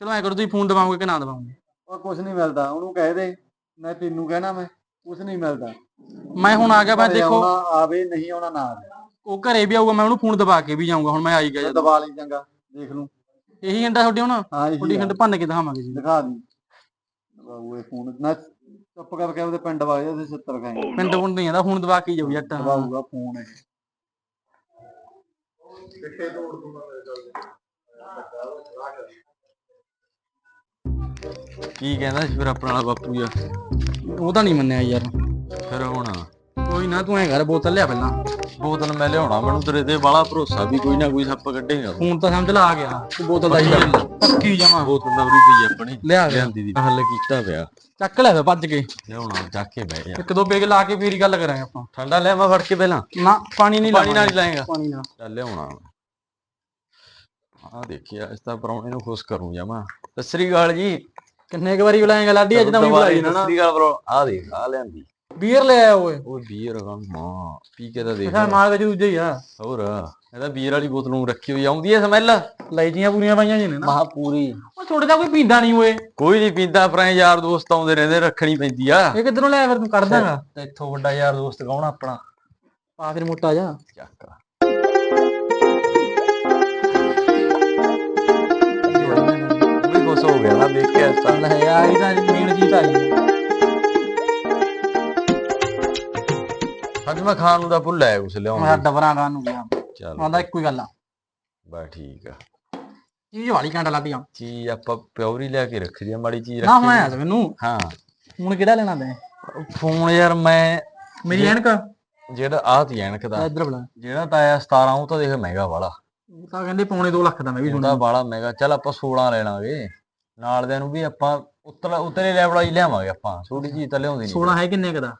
ਚਲੋ ਐ ਕਰੋ ਤੁਸੀਂ ਫੋਨ ਦਵਾਓਗੇ ਕਿ ਨਾ ਦਵਾਓਗੇ ਉਹ ਕੁਛ ਨਹੀਂ ਮਿਲਦਾ। ਉਹਨੂੰ ਕਹਿ ਦੇ। ਮੈਂ ਤੈਨੂੰ ਕਹਿਣਾ ਮੈਂ। ਕੁਛ ਨਹੀਂ ਮਿਲਦਾ। ਮੈਂ ਹੁਣ ਆ ਗਿਆ ਮੈਂ ਦੇਖੋ। ਆਵੇ ਨਹੀਂ ਆਉਣਾ ਨਾ ਉਹ ਘਰੇ ਵੀ ਆਊਗਾ ਮੈਂ ਉਹਨੂੰ ਫੋਨ ਦਬਾ ਕੇ ਵੀ ਜਾਊਂਗਾ। ਹੁਣ ਮੈਂ ਆਈ ਗਿਆ ਦਬਾ ਲਈ ਚੰਗਾ। ਦੇਖ ਲੂ। ਇਹੀ ਘੰਟਾ ਤੁਹਾਡੇ ਹੁਣ? ਤੁਹਾਡੀ। ਘੰਟ ਭੰਨ ਕੇ ਦਿਖਾਵਾਂਗੇ ਜੀ। ਦਿਖਾ ਦੀ। ਦਬਾਊ ਇਹ ਫੋਨ ਨਾ ਚੁੱਪ ਕਰਕੇ ਉਹਦੇ ਪਿੰਡ ਵਾਗੇ ਉਹਦੇ 70 ਖਾਏਗੇ। ਪਿੰਡ ਪੁੰਡ ਨਹੀਂ ਆਂਦਾ ਫੋਨ ਦਬਾ ਕੇ ਹੀ ਜਾਊ ਜੱਟ। ਦਬਾਊਗਾ ਫੋਨ ਇਹ। ਕੀ ਕਹਿੰਦਾ ਸੀ ਫਿਰ ਆਪਣਾ ਵਾਲਾ ਬਾਪੂ ਯਾਰ? ਉਹ ਤਾਂ ਨਹੀਂ ਮੰਨਿਆ ਯਾਰ। ਫਿਰ ਹੁਣ? ਕੋਈ ਨਾ ਤੂੰ ਐ ਕਰ ਬੋਤਲ ਲਿਆ ਪਹਿਲਾਂ। ਬੋਤਲ ਮੈਂ ਲਿਆਉਣਾ ਮੈਨੂੰ ਤੇਰੇ ਤੇ ਬਾਲਾ ਭਰੋਸਾ ਵੀ ਕੋਈ ਨਾ ਕੋਈ ਸੱਪ ਕੱਢੇਗਾ। ਫੋਨ ਤਾਂ ਸਮਝ ਲਾ ਆ ਗਿਆ। ਤੂੰ ਬੋਤਲ ਦਾ ਹੀ ਕਰ। ਪੱਕੀ ਜਮਾ। ਬੋਤਲ ਦਾ ਉਰੀ ਪਈ ਆਪਣੀ। ਲਿਆ ਗਿਆ ਲਿਆਂਦੀ ਦੀ। ਹੱਲ ਕੀਤਾ ਪਿਆ। ਚੱਕ ਲੈ ਫੇ ਭੱਜ ਕੇ। ਲਿਆਉਣਾ ਜਾ ਕੇ ਬਹਿ ਜਾ। ਇੱਕ ਦੋ ਪੇਗ ਲਾ ਕੇ ਫੇਰ ਹੀ ਗੱਲ ਕਰਾਂਗੇ ਆਪਾਂ। ਠੰਡਾ ਲੈ ਮੈਂ ਫੜ ਕੇ ਪਹਿਲਾਂ। ਨਾ ਪਾਣੀ ਨਹੀਂ ਪਾਣੀ ਨਾਲ ਹੀ ਲਾਏਗਾ। ਪਾਣੀ ਨਾਲ। ਚੱਲ ਲਿਆਉਣਾ। ਆ ਦੇਖਿਆ ਇਸ ਤਾਂ ਪਰੌਣੇ ਨੂੰ ਖੁਸ਼ ਕਰੂੰ ਜਾਮਾ। ਸਤਿ ਸ੍ਰੀ ਅਕਾਲ ਜੀ। ਕਿੰਨੇ ਕੁ ਵਾਰੀ ਬੁਲਾਏਗਾ ਲਾਡੀ ਅੱਜ ਤਾਂ ਵੀ ਬੁਲਾਈ ਨਾ। ਸਤਿ ਸ੍ਰੀ ਅਕਾਲ ਬਰੋ। ਆ ਦੇਖ ਆ ਲਿਆਂਦੀ। ਬੀਅਰ ਲੈ ਆਇਆ ਓਏ। ਉਹ ਬੀਅਰ ਮਾਂ ਪੀ ਕੇ ਤਾਂ ਦੇਖ ਅੱਛਾ ਮਾਰ ਵਿੱਚ ਦੂਜੇ ਹੀ ਆ। ਹੋਰ ਇਹਦਾ ਬੀਅਰ ਵਾਲੀ ਬੋਤਲ ਨੂੰ ਰੱਖੀ ਹੋਈ ਆਉਂਦੀ ਐ ਸਮੈਲ? ਲੈ ਜੀਆਂ ਪੂਰੀਆਂ ਪਾਈਆਂ ਜੀ ਨੇ। ਨਾ ਮਹਾ ਪੂਰੀ ਉਹ ਛੋਟੇ ਦਾ ਕੋਈ ਪੀਂਦਾ ਨਹੀਂ ਓਏ। ਕੋਈ ਨਹੀਂ ਪੀਂਦਾ ਪਰ ਐਂ ਯਾਰ ਦੋਸਤ ਆਉਂਦੇ ਰਹਿੰਦੇ ਰੱਖਣੀ ਪੈਂਦੀ ਆ। ਇਹ ਕਿੱਧਰੋਂ ਲਿਆ ਫਿਰ ਤੂੰ? ਕੱਢ ਦਾਂਗਾ। ਤੇ ਇੱਥੋਂ ਵੱਡਾ ਯਾਰ ਦੋਸਤ ਕੌਣ ਆਪਣਾ? ਪਾ ਫਿਰ ਮੋਟਾ ਜਾ। ਚੱਕ ਵੀ ਖੁਸ਼ ਹੋ ਗਿਆ ਨਾ ਦੇਖ ਕੇ ਇਸ ਤਾਂ ਲੈ ਆਈ ਤਾਂ ਮੇਨ ਚੀਜ਼ ਆਈ ਅੱਜ ਮੈਂ ਖਾਣ ਨੂੰ ਤਾਂ ਭੁੱਲ ਆਇਆ ਕੁਛ ਮੈਂ ਲਿਆਉਣ ਡਬਰਾਂ ਗਾਂ ਨੂੰ ਗਿਆ। ਚੱਲ ਆਂਦਾ ਇੱਕੋ ਹੀ ਗੱਲ ਆ। ਬਾ ਠੀਕ ਆ। ਚੀਜ਼ ਵਾਲੀ ਘੰਟਾ ਲੱਗ ਗਿਆ ਚੀਜ਼ ਆਪਾਂ ਪਿਓਰੀ ਲਿਆ ਕੇ ਰੱਖੀ ਦੀ ਮਾੜੀ ਚੀਜ਼ ਨਾ ਹੁਣ ਰੱਖੀ ਆਇਆ ਸੀ ਮੈਨੂੰ। ਹਾਂ। ਹੁਣ ਕਿਹੜਾ ਲੈਣਾ ਤੈਂ? ਫੋਨ ਯਾਰ ਮੈਂ ਮੇਰੀ ਐਨਕ ਜਿਹੜਾ ਆਹ ਤੀ ਐਨਕ ਦਾ ਇੱਧਰ ਬੁਲਾ ਜਿਹੜਾ ਤਾਂ ਆਇਆ 17 ਉਹ ਤਾਂ ਦੇਖ ਮਹਿੰਗਾ ਵਾਲਾ। ਉਹ ਤਾਂ ਕਹਿੰਦੇ ਪੌਣੇ 2 ਲੱਖ ਦਾ ਮੈਂ ਵੀ ਉਹਦਾ ਸੁਣਿਆ। ਬਾਲਾ ਮਹਿੰਗਾ। ਚੱਲ ਆਪਾਂ 16 ਲੈ ਲਾਂਗੇ। ਨਾਲ ਦੇ ਨੂੰ ਵੀ ਆਪਾਂ ਉਤਲਾ ਉਤਲੇ ਲੈਵਲ ਵਾਲੀ ਲਿਆਵਾਂਗੇ ਆਪਾਂ। ਛੋਟੀ ਚੀਜ਼ ਤਾਂ ਲਿਆਉਂਦੀ ਨਹੀਂ 16 ਹੈ ਕਿੰਨੇ ਕ ਦਾ?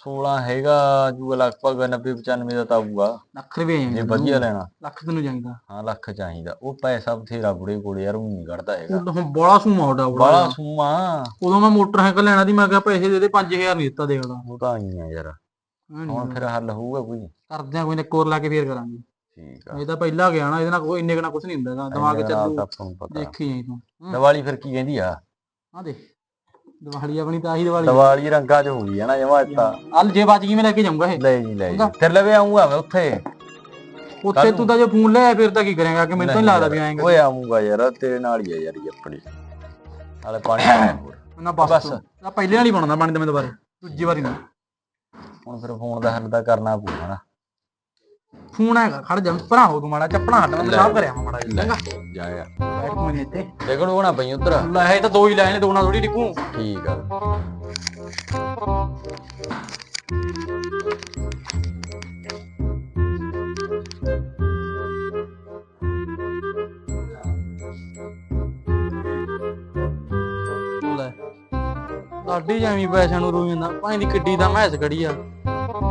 16 ਹੈਗਾ ਜੂਗਾ ਲਗਭਗ 90 95 ਦਾ ਤਾਂ ਆਊਗਾ। ਲੱਖ ਰੁਪਏ ਜੇ ਵਧੀਆ ਲੈਣਾ। ਲੱਖ ਤੈਨੂੰ ਚਾਹੀਦਾ। ਹਾਂ ਲੱਖ ਚਾਹੀਦਾ। ਉਹ ਪੈਸਾ ਬਥੇਰਾ ਬੁੜੇ ਕੋਲ ਯਾਰ ਉਹ ਨਹੀਂ ਕੱਢਦਾ ਹੈਗਾ। ਉਹ ਹੁਣ ਬੜਾ ਸੂਮਾ ਉਹਦਾ ਬਾਲਾ ਬੜਾ ਸੂਮਾ ਉਦੋਂ ਮੈਂ ਮੋਟਰਸਾਈਕਲ ਲੈਣਾ ਦੀ ਮੈਂ ਕਿਹਾ ਪੈਸੇ ਦੇ ਦੇ 5000 ਨਹੀਂ ਦਿੱਤਾ ਦੇਖਦਾ ਉਹ ਤਾਂ ਆਈ ਆ ਯਾਰ। ਹੁਣ ਫਿਰ ਹੱਲ ਹੋਊਗਾ ਕੋਈ। ਕਰਦੇ ਆ ਕੋਈ ਨਾ ਕੋਰ ਲਾ ਕੇ ਫੇਰ ਕਰਾਂਗੇ। ਠੀਕ ਆ। ਇਹ ਤਾਂ ਪਹਿਲਾਂ ਗਿਆ ਨਾ ਇਹਦੇ ਨਾਲ ਕੋਈ ਇੰਨੇ ਕਨਾ ਕੁਝ ਨਹੀਂ ਹੁੰਦਾ ਹੈਗਾ। ਦਿਮਾਗ ਚੱਲੂ। ਆਪਾਂ ਨੂੰ ਪਤਾ। ਦੇਖੀ ਜਾਈ ਤੂੰ। ਦੀਵਾਲੀ ਫਿਰ ਕੀ ਕਹਿੰਦੀ ਆ? ਆ ਦੇ ਦਿਵਾਲੀ ਆਪਣੀ ਤਾਂ ਆਹੀ ਦਿਵਾਲੀ ਦੀਵਾਲੀ ਰੰਗਾਂ 'ਚ ਹੋ ਗਈ ਹੈ ਨਾ ਜਮਾ ਤਾਂ ਅੱਲ ਜੇ ਬਚ ਗਈ ਮੈਂ ਲੈ ਕੇ ਜਾਊਂਗਾ ਇਹ। ਲੈ ਜੀ ਲੈ ਜੀ। ਤੇਰੇ ਲਵੇ ਆਉਂਗਾ ਮੈਂ ਉੱਥੇ। ਉੱਥੇ ਤੂੰ ਤਾਂ ਜੇ ਫੋਨ ਲੈ ਫਿਰ ਤਾਂ ਕੀ ਕਰੇਗਾ? ਕਿ ਮੈਨੂੰ ਤਾਂ ਨਹੀਂ ਲੱਗਦਾ ਵੀ ਆਏਗਾ। ਓਏ ਆਉਂਗਾ ਯਾਰ ਤੇਰੇ ਨਾਲ ਹੀ ਆ ਯਾਰ ਇਹ ਆਪਣੀ। ਹਾਲੇ ਪਾਣੀ [coughs] ਨਾ ਬਸ ਪਹਿਲੇ ਨਾਲ ਹੀ ਬਣਦਾ ਪਾਣੀ ਦਾ ਮੈਂ ਦੁਬਾਰੇ। ਦੂਜੀ ਵਾਰੀ ਨਾ। ਹੁਣ ਫਿਰ ਫੋਨ ਦਾ ਹੱਲ ਤਾਂ ਕਰਨਾ ਪਊਗਾ ਨਾ। ਫੋਨ ਹੈਗਾ ਖੜ ਜਾ ਭਰਾ ਹੋ ਤੂੰ ਮਾੜਾ ਚੱਪਣਾ ਹੱਟ ਮੈਂ ਸਾਫ਼ ਕਰਿਆ ਮਾੜਾ ਜਿਹਾ। ਚੰਗਾ। ਜਾ ਜਾ ਬੈਠ ਤੂੰ ਮੈਨੇ ਤੇ ਦੇਖਣ ਹੋਣਾ ਪਈ ਉਧਰ। ਲੈ ਇਹ ਤਾਂ ਦੋ ਹੀ ਲਾਏ ਨੇ ਦੋ ਨਾਲ ਥੋੜੀ ਟਿਕੂ ਠੀਕ ਆ। ਲੈ ਲਾਡੀ ਜਾਵੀਂ ਪੈਸਿਆਂ ਨੂੰ ਰੋਈ ਜਾਂਦਾ ਭਾਈ ਦੀ ਕਿੱਡੀ ਦਾ ਮੈਸ ਖੜੀ ਆ।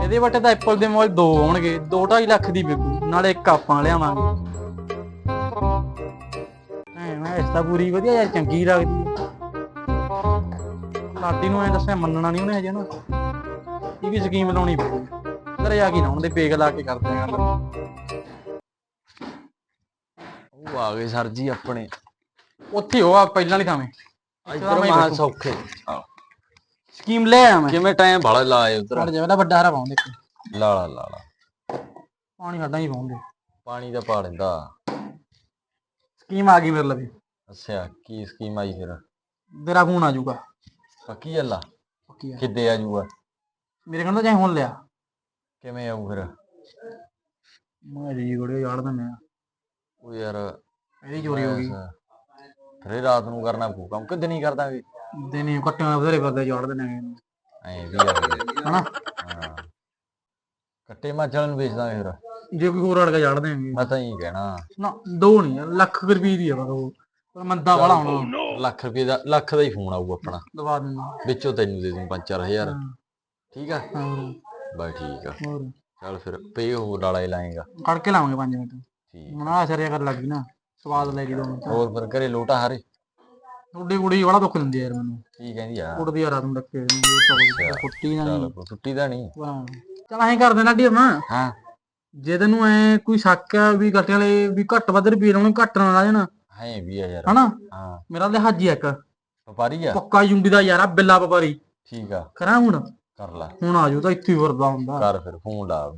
ਇਹਦੇ ਵੱਟੇ ਤਾਂ ਐਪਲ ਦੇ ਮੋਬਾਈਲ ਦੋ ਆਉਣਗੇ 2.5 ਲੱਖ ਦੀ ਵਿਕੂ ਨਾਲੇ ਇੱਕ ਆਪਾਂ ਲਿਆਵਾਂਗੇ। ਐ ਮੈਸ ਤਾਂ ਪੂਰੀ ਵਧੀਆ ਯਾਰ ਚੰਗੀ ਲੱਗਦੀ ਲਾਡੀ ਨੂੰ ਐ ਦੱਸਿਆ ਮੰਨਣਾ ਨਹੀਂ ਉਹਨੇ ਹਜੇ ਨਾ। ਇਹ ਵੀ ਸਕੀਮ ਲਾਉਣੀ ਪਊ ਘਰੇ ਆ ਕੇ ਨਾ ਉਹਦੇ ਪੇਗ ਲਾ ਕੇ ਕਰਦੇ ਆ ਗੱਲ ਉਹ ਆ ਗਏ ਸਰ ਜੀ ਆਪਣੇ। ਉੱਥੇ ਹੋ ਆ ਪਹਿਲਾਂ ਵਾਲੀ ਥਾਵੇਂ। ਇੱਧਰ ਮਹਾ ਸੌਖੇ। ਸਕੀਮ ਲੈ ਆ ਮੈਂ। ਕਿਵੇਂ ਟਾਈਮ ਬੜਾ ਲਾਏ ਉਧਰ? ਛੱਡ ਜਾ ਵੱਡਾ ਹਰਾ ਪਾਉਂ ਦੇਖ ਲਾਲਾ ਲਾਲਾ ਪਾਣੀ ਸਾਡਾ ਹੀ ਪਾਉਂਦੇ। ਪਾਣੀ ਦਾ ਪਾ ਲੈਂਦਾ। ਸਕੀਮ ਆ ਗਈ ਮੇਰੇ ਲਈ। ਅੱਛਾ ਕੀ ਸਕੀਮ ਆਈ ਫਿਰ? ਤੇਰਾ ਫੋਨ ਆ ਜਾਊਗਾ। ਪੱਕੀ ਆ? ਪੱਕੀ ਆ। ਕਿੱਦੇ ਆ ਜੂਗਾ ਮੇਰੇ ਕੋਲ ਤਾਂ ਚਾਹੇ ਹੁਣ ਲਿਆ। ਕਿਵੇਂ ਆਊ ਫਿਰ? ਮੈਂ ਜੀ ਗੜੇ ਯਾਰ ਦਿੰਨੇ ਆ। ਉਹ ਯਾਰ ਇਹਦੀ ਚੋਰੀ ਹੋ ਗਈ। ਫਿਰ ਇਹ ਰਾਤ ਨੂੰ ਕਰਨਾ ਪਊ ਕੰਮ। ਕਿੱਦ ਨਹੀਂ ਕਰਦਾਂਗੇ ਦਿਨੇ ਕੱਟਿਆਂ ਬਥੇਰੇ ਯਾਰ ਦਿੰਨੇ ਆ ਐਂ ਵੀ ਆ। ਹਨਾ? ਹਾਂ। ਕੱਟੇ ਮਾਝਾਂ ਨੂੰ ਵੇਚ ਦਾਂਗੇ ਫਿਰ। ਜੇ ਕੋਈ ਹੋਰ ਅੜ ਕੇ ਯਾਰ ਦੇਣਗੇ। ਮੈਂ ਤਾਂ ਹੀ ਕਹਿਣਾ। ਨਾ ਦੋ ਨਹੀਂ ਯਾਰ ਲੱਖ ਕੁ ਰੁਪਏ ਦੀ ਆ ਬਸ ਉਹ। ਪਰ ਮੰਦਾ ਵਾਲਾ ਹੋਣਾ ਲੱਖ ਰੁਪਏ ਦਾ ਲੱਖ ਦਾ ਹੀ ਫੋਨ ਆਊ ਆਪਣਾ। ਦਵਾ ਦਿੰਦਾ ਵਿੱਚੋਂ ਤੈਨੂੰ ਦੇ ਦੂੰ 5-4000 ਹਾਂ, ਠੀਕ ਆ? ਹੋਰ ਬਸ ਠੀਕ ਆ। ਹੋਰ? ਚੱਲ ਫਿਰ ਪੇ ਹੋਰ ਡਾਲਾ ਹੀ ਲਾਏਗਾ। ਖੜ ਕੇ ਲਾਵਾਂਗੇ 5 ਮਿੰਟ। ਠੀਕ ਮਨਾ ਸ਼ਰਿਆ ਕਰ ਲੱਗੀ ਨਾ। ਸਵਾਦ ਲੈ ਗਈ ਦੋਨੋਂ ਹੋਰ ਫਿਰ ਘਰੇ ਲੋਟਾ ਹਾਰੇ? ਤੁਹਾਡੀ ਕੁੜੀ ਬੜਾ ਦੁੱਖ ਦਿੰਦੀ ਆ ਯਾਰ ਮੈਨੂੰ। ਕੀ ਕਹਿੰਦੀ ਆ? ਕੁੜਦੀ ਆ ਰਾਤ ਨੂੰ ਡੱਕੇ ਕੁੱਟੀ ਨਾ ਚੱਲ ਛੁੱਟੀ ਦਾ ਨਹੀਂ। ਚਲ ਐਂ ਕਰਦੇ ਨਾ ਡੀ ਮਾਂ ਹਾਂ। ਜੇ ਤੈਨੂੰ ਐ ਕੋਈ ਸ਼ੱਕ ਆ ਵੀ ਗੱਟੇ ਵਾਲੇ ਵੀ ਘੱਟ ਵੱਧ ਰੁਪਏ ਲਾਉਣੇ ਘੱਟ ਨਾ ਲਾ ਜਾਣ। ਹੈ ਵੀ ਆ ਯਾਰ। ਹਨਾ? ਹਾਂ। ਮੇਰਾ ਲਿਹਾਜੀ ਆ ਇੱਕ। ਵਪਾਰੀ ਆ? ਪੱਕਾ ਜੁੰਡੀ ਦਾ ਯਾਰ ਆ ਬਿੱਲਾ ਵਪਾਰੀ। ਠੀਕ ਆ। ਕਰਾਂ ਹੁਣ? ਕਰ ਲੈ। ਹੁਣ ਆ ਜਾਊ ਤਾਂ ਇੱਥੇ ਹੀ ਵਰਦਾ ਹੁੰਦਾ। ਕਰ ਫਿਰ ਫੋਨ ਲਾ।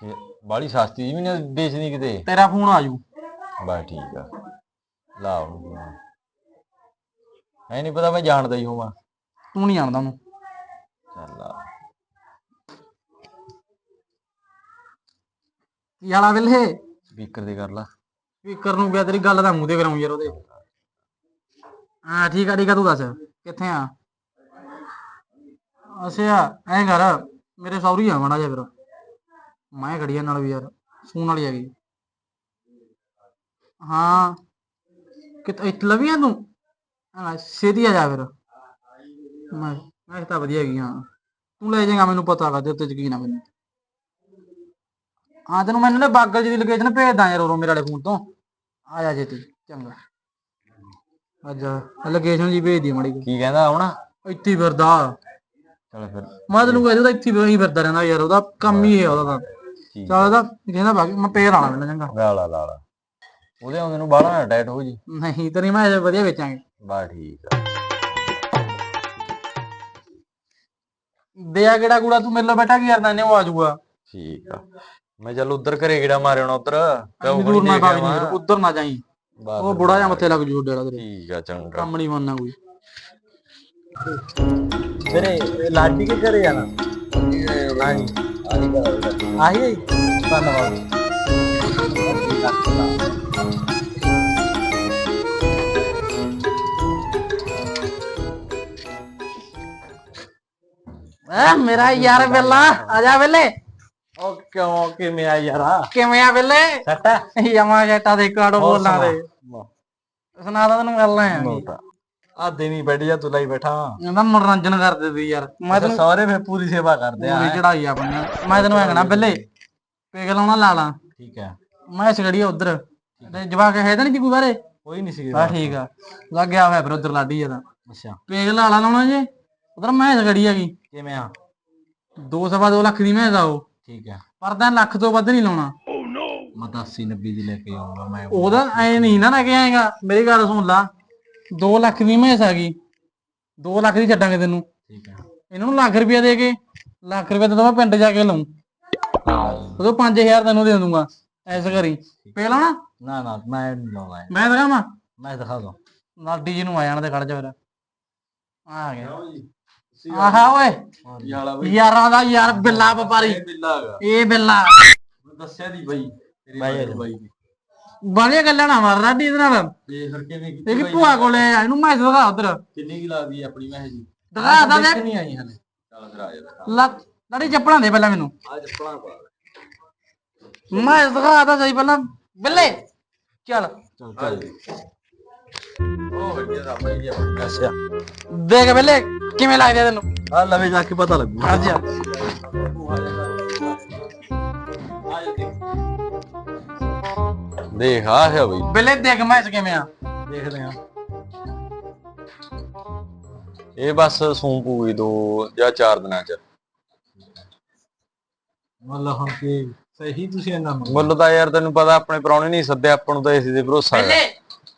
ਕਿ ਬਾਲੀ ਸਸਤੀ ਵੀ ਨਾ ਵੇਚਣੀ ਕਿਤੇ। ਤੇਰਾ ਫੋਨ ਆ ਜਾਊ ਬਸ ਠੀਕ ਆ। ਲਾ ਐ ਨਹੀਂ ਪਤਾ ਮੈਂ ਜਾਣਦਾ ਹੀ ਹੋਵਾਂ। ਤੂੰ ਨਹੀਂ ਜਾਣਦਾ ਉਹਨੂੰ। ਚੱਲ ਲਾ। ਕੀ ਹਾਲਾ ਵੇਲੇ ਸਪੀਕਰ ਦੇ ਕਰ ਲਾ। ਸਪੀਕਰ ਨੂੰ ਗਿਆ ਤੇਰੀ ਗੱਲ ਦਾ ਮੂੰਹ ਤੇ ਕਰਾਉਂ ਯਾਰ ਉਹਦੇ। ਹਾਂ ਠੀਕ ਆ ਠੀਕ ਆ ਤੂੰ ਦੱਸ ਕਿੱਥੇ ਆ? ਅੱਛਾ ਐਂ ਕਰ ਮੇਰੇ ਸੌਰੀ ਆ ਮਾੜਾ ਜਿਹਾ ਫਿਰ। ਮੈਂ ਖੜੀਆਂ ਨਾਲ ਵੀ ਯਾਰ ਸੂਣ ਵਾਲੀ ਹੈਗੀ। ਹਾਂ। ਕਿ ਇੱਥੇ ਲਵੀਆਂ ਤੂੰ ਹਾਂ ਛੇਤੀ ਆ ਜਾ ਫਿਰ। ਮੈਂ ਮੈਂ ਤਾਂ ਵਧੀਆ ਹਾਂ। ਤੂੰ ਲੈ ਜਾਏਗਾ ਮੈਨੂੰ ਪਤਾ ਕਰ ਤੇ ਉੱਤੇ ਯਕੀਨ ਆ ਮੈਨੂੰ। ਹਾਂ ਤੈਨੂੰ ਮੈਨੂੰ ਨਾ ਬਾਗਲ ਜੀ ਦੀ ਲੋਕੇਸ਼ਨ ਭੇਜਦਾ ਯਾਰ ਉਰੋਂ ਮੇਰੇ ਵਾਲੇ ਫੋਨ ਤੋਂ। ਆ ਜਾ ਛੇਤੀ ਚੰਗਾ। ਅੱਜ ਲੋਕੇਸ਼ਨ ਜੀ ਭੇਜ ਦੀ ਮੜੀ ਕੀ ਕਹਿੰਦਾ ਹੁਣ? ਇੱਥੇ ਫਿਰਦਾ। ਚੱਲ ਫਿਰ। ਮੈਂ ਤੈਨੂੰ ਕਹਿੰਦਾ ਇੱਥੇ ਹੀ ਫਿਰਦਾ ਰਹਿੰਦਾ ਯਾਰ ਉਹਦਾ ਕੰਮ ਹੀ ਹੈ ਉਹਦਾ ਤਾਂ। ਚੱਲ ਉਹਦਾ ਕਹਿੰਦਾ ਬਾਕੀ ਮੈਂ ਪੇਰ ਆਣਾ ਮੈਨੂੰ ਚੰਗਾ। ਲਾ ਲਾ ਲਾ। ਉਹਦੇ ਆਉਂਦੇ ਨੂੰ ਬਾਹਲਾ ਨਾ ਟਾਈਟ ਹੋ ਜੀ। ਨਹੀਂ ਤੇਰੀ ਮੈਂ ਵਧੀਆ ਵੇਚਾਂਗੇ। ਬਾ ਠੀਕ ਆ। ਦਿਆ ਕਿਹੜਾ ਕੂੜਾ? ਤੂੰ ਮੇਰੇ ਨਾਲ ਬੈਠਾ ਕੀ ਕਰਦਾ? ਨੇ ਉਹ ਆ ਜਾਊਗਾ। ਠੀਕ ਆ। ਮੈਂ ਚੱਲ ਉਧਰ ਘਰੇ ਕਿਹੜਾ ਮਾਰੇ ਹੁਣ ਉਧਰ? ਦੂਰ ਨਾ ਨਹੀਂ ਉਧਰ ਨਾ ਜਾਈ। ਉਹ ਬੁੜਾ ਜਾਂ ਮੱਥੇ ਲੱਗ ਜੂ ਡੇਰਾ ਤੇਰੇ। ਠੀਕ ਆ ਚੰਗਾ। ਕੰਮ ਨਹੀਂ ਮੰਨਣਾ ਕੋਈ। ਵੀਰੇ ਲਾਡੀ ਕੇ ਘਰੇ ਜਾਣਾ ਹਾਂਜੀ ਆਹੀ ਧੰਨਵਾਦ। ਮੇਰਾ ਯਾਰ ਵੇਲਾ ਆ ਜਾ ਵੇਲੇ। ਓ ਕਿਉਂ ਕਿਵੇਂ ਆ ਯਾਰਾ? ਕਿਵੇਂ ਆ ਵੇਲੇ? ਸੱਟਾ ਯਮਾ ਜੱਟਾ ਦੇ ਕਾੜੋ ਬੋਲਾਂ ਦੇ। ਸੁਣਾ। ਤਾਂ ਤੈਨੂੰ ਗੱਲ ਆ ਆ ਦੇਵੀ ਬੈਠ ਜਾ ਤੂੰ ਲਈ ਬੈਠਾ। ਇਹਦਾ ਮਨੋਰੰਜਨ ਕਰਦੇ ਸੀ ਯਾਰ। ਮੈਂ ਤੈਨੂੰ ਸਾਰੇ ਫੇ ਪੂਰੀ ਸੇਵਾ ਕਰਦੇ ਆ ਪੂਰੀ ਚੜਾਈ ਆਪਣੀ। ਮੈਂ ਤੈਨੂੰ ਐਂ ਕਹਣਾ ਬੱਲੇ ਪੇਗ ਲਾਉਣਾ ਲਾ ਲਾ। ਠੀਕ ਹੈ। ਮੈਂ ਸਗੜੀ ਉਧਰ। ਤੇ ਜਵਾਕ ਹੈ ਤਾਂ ਨਹੀਂ ਕੋਈ ਬਾਰੇ ਕੋਈ ਨਹੀਂ ਸੀ ਆ ਠੀਕ ਆ। ਲੱਗ ਗਿਆ ਹੋਇਆ ਫਿਰ ਉਧਰ ਲਾਡੀ ਜਦਾ। ਅੱਛਾ। ਪੇਗ ਲਾ ਲਾ ਲਾਉਣਾ ਜੇ। ਉਧਰ ਮੈਂ ਸਗੜੀ ਹੈਗੀ। ਕਿਵੇਂ ਆ? ਦੋ ਸਵਾ ਦੋ ਲੱਖ ਦੀ ਮੈਂ ਦਾ ਉਹ। ਠੀਕ ਹੈ ਪਰ ਤਾਂ ਲੱਖ ਤੋਂ ਵੱਧ ਨਹੀਂ ਲਾਉਣਾ। ਮੈਂ 80 90 ਦੀ ਲੈ ਕੇ ਆਉਂਗਾ ਮੈਂ। ਉਹਦਾ ਐ ਨਹੀਂ ਨਾ ਲੈ ਕੇ ਆਏਗਾ। ਮੇਰੀ ਗੱਲ ਸੁਣ ਲਾ। 2 ਲੱਖ ਦੀ ਮੈਸ ਆ ਗਈ। 2 ਲੱਖ ਦੀ ਛੱਡਾਂਗੇ ਤੈਨੂੰ। ਠੀਕ ਹੈ ਇਹਨਾਂ ਨੂੰ ਲੱਖ ਰੁਪਇਆ ਦੇ ਕੇ। ਲੱਖ ਰੁਪਇਆ ਤਾਂ ਮੈਂ ਪਿੰਡ ਜਾ ਕੇ ਲਾਉਂ ਉਦੋਂ 5000 ਤੈਨੂੰ ਦੇ ਦੂੰਗਾ ਐਸ ਕਰੀ। ਪੇ ਲਾਉਣਾ ਨਾ। ਨਾ ਮੈਂ ਨਹੀਂ ਇਹ। ਮੈਂ ਦਿਖਾਵਾਂ। ਮੈਂ ਦਿਖਾ ਦੋ। ਲਾਡੀ ਜੀ ਨੂੰ ਆ ਜਾਣ ਤੇ ਖੜ ਜਾ ਫਿਰ। ਆ ਗਿਆ। ਆਹਾ ਓਏ। ਯਾਰਾਂ ਦਾ ਯਾਰ ਬਿੱਲਾ ਵਪਾਰੀ। ਬਿੱਲਾ ਹੈਗਾ। ਇਹ ਬਿੱਲਾ। ਦੱਸਿਆ ਦੀ ਬਾਈ। ਤੇਰੀ ਬਾਈ ਆ ਬਾਈ। ਬਾਲੀਆਂ ਗੱਲਾਂ ਨਾ ਮਾਰ ਲਾਡੀ ਇਹਦੇ ਨਾਲ। ਇਹ ਫਿਰ ਕਿਵੇਂ ਇਹ ਕਿ ਭੂਆ ਕੋਲੇ ਆ ਇਹਨੂੰ ਮੈਂ ਦਿਖਾ ਉਧਰ। ਕਿੰਨੀ ਕੀ ਲੱਗਦੀ ਆਪਣੀ ਮੈਂ ਜੀ ਦਿਖਾ ਦਾ। ਦੇਖ ਨਹੀਂ ਆਈ ਹਲੇ। ਚੱਲ ਫਿਰ ਆ ਜਾ ਲਾ ਲਾਡੀ ਚੱਪਲਾਂ ਦੇ ਪਹਿਲਾਂ ਮੈਨੂੰ। ਆ ਚੱਪਲਾਂ ਪਾ। ਮੈਂ ਦਿਖਾ ਦਾ ਸਹੀ ਪਹਿਲਾਂ। ਬੱਲੇ ਚੱਲ। ਚੱਲ ਚੱਲ ਉਹ ਹੱਡੀਆਂ ਦਾ ਬਾਈ ਆ। ਅੱਛਾ ਦੇਖ ਬੱਲੇ ਕਿਵੇਂ ਲੱਗਦਾ ਤੈਨੂੰ? ਆ ਲਵੇ ਜਾ ਕੇ ਪਤਾ ਲੱਗੂ। ਅੱਜ ਦੇਖ ਆ ਹੈ ਬਈ। ਬੱਲੇ ਦੇਖ ਮੈਚ ਕਿਵੇਂ ਆ। ਦੇਖਦੇ ਆ। ਇਹ ਬਸ ਸੂੰ ਪੂਗੀ ਦੋ ਜਾਂ ਚਾਰ ਦਿਨਾਂ ਚ। ਮਤਲਬ ਹੁਣ ਕੀ ਸਹੀ ਤੁਸੀਂ ਇਹਨਾਂ ਨੂੰ ਮੁੱਲ ਤਾਂ ਯਾਰ ਤੈਨੂੰ ਪਤਾ ਆਪਣੇ ਪ੍ਰਾਹੁਣੇ ਨਹੀਂ ਸੱਦੇ ਆਪਾਂ ਨੂੰ ਤਾਂ ਇਸੇ ਦੇ ਭਰੋਸਾ ਹੈ।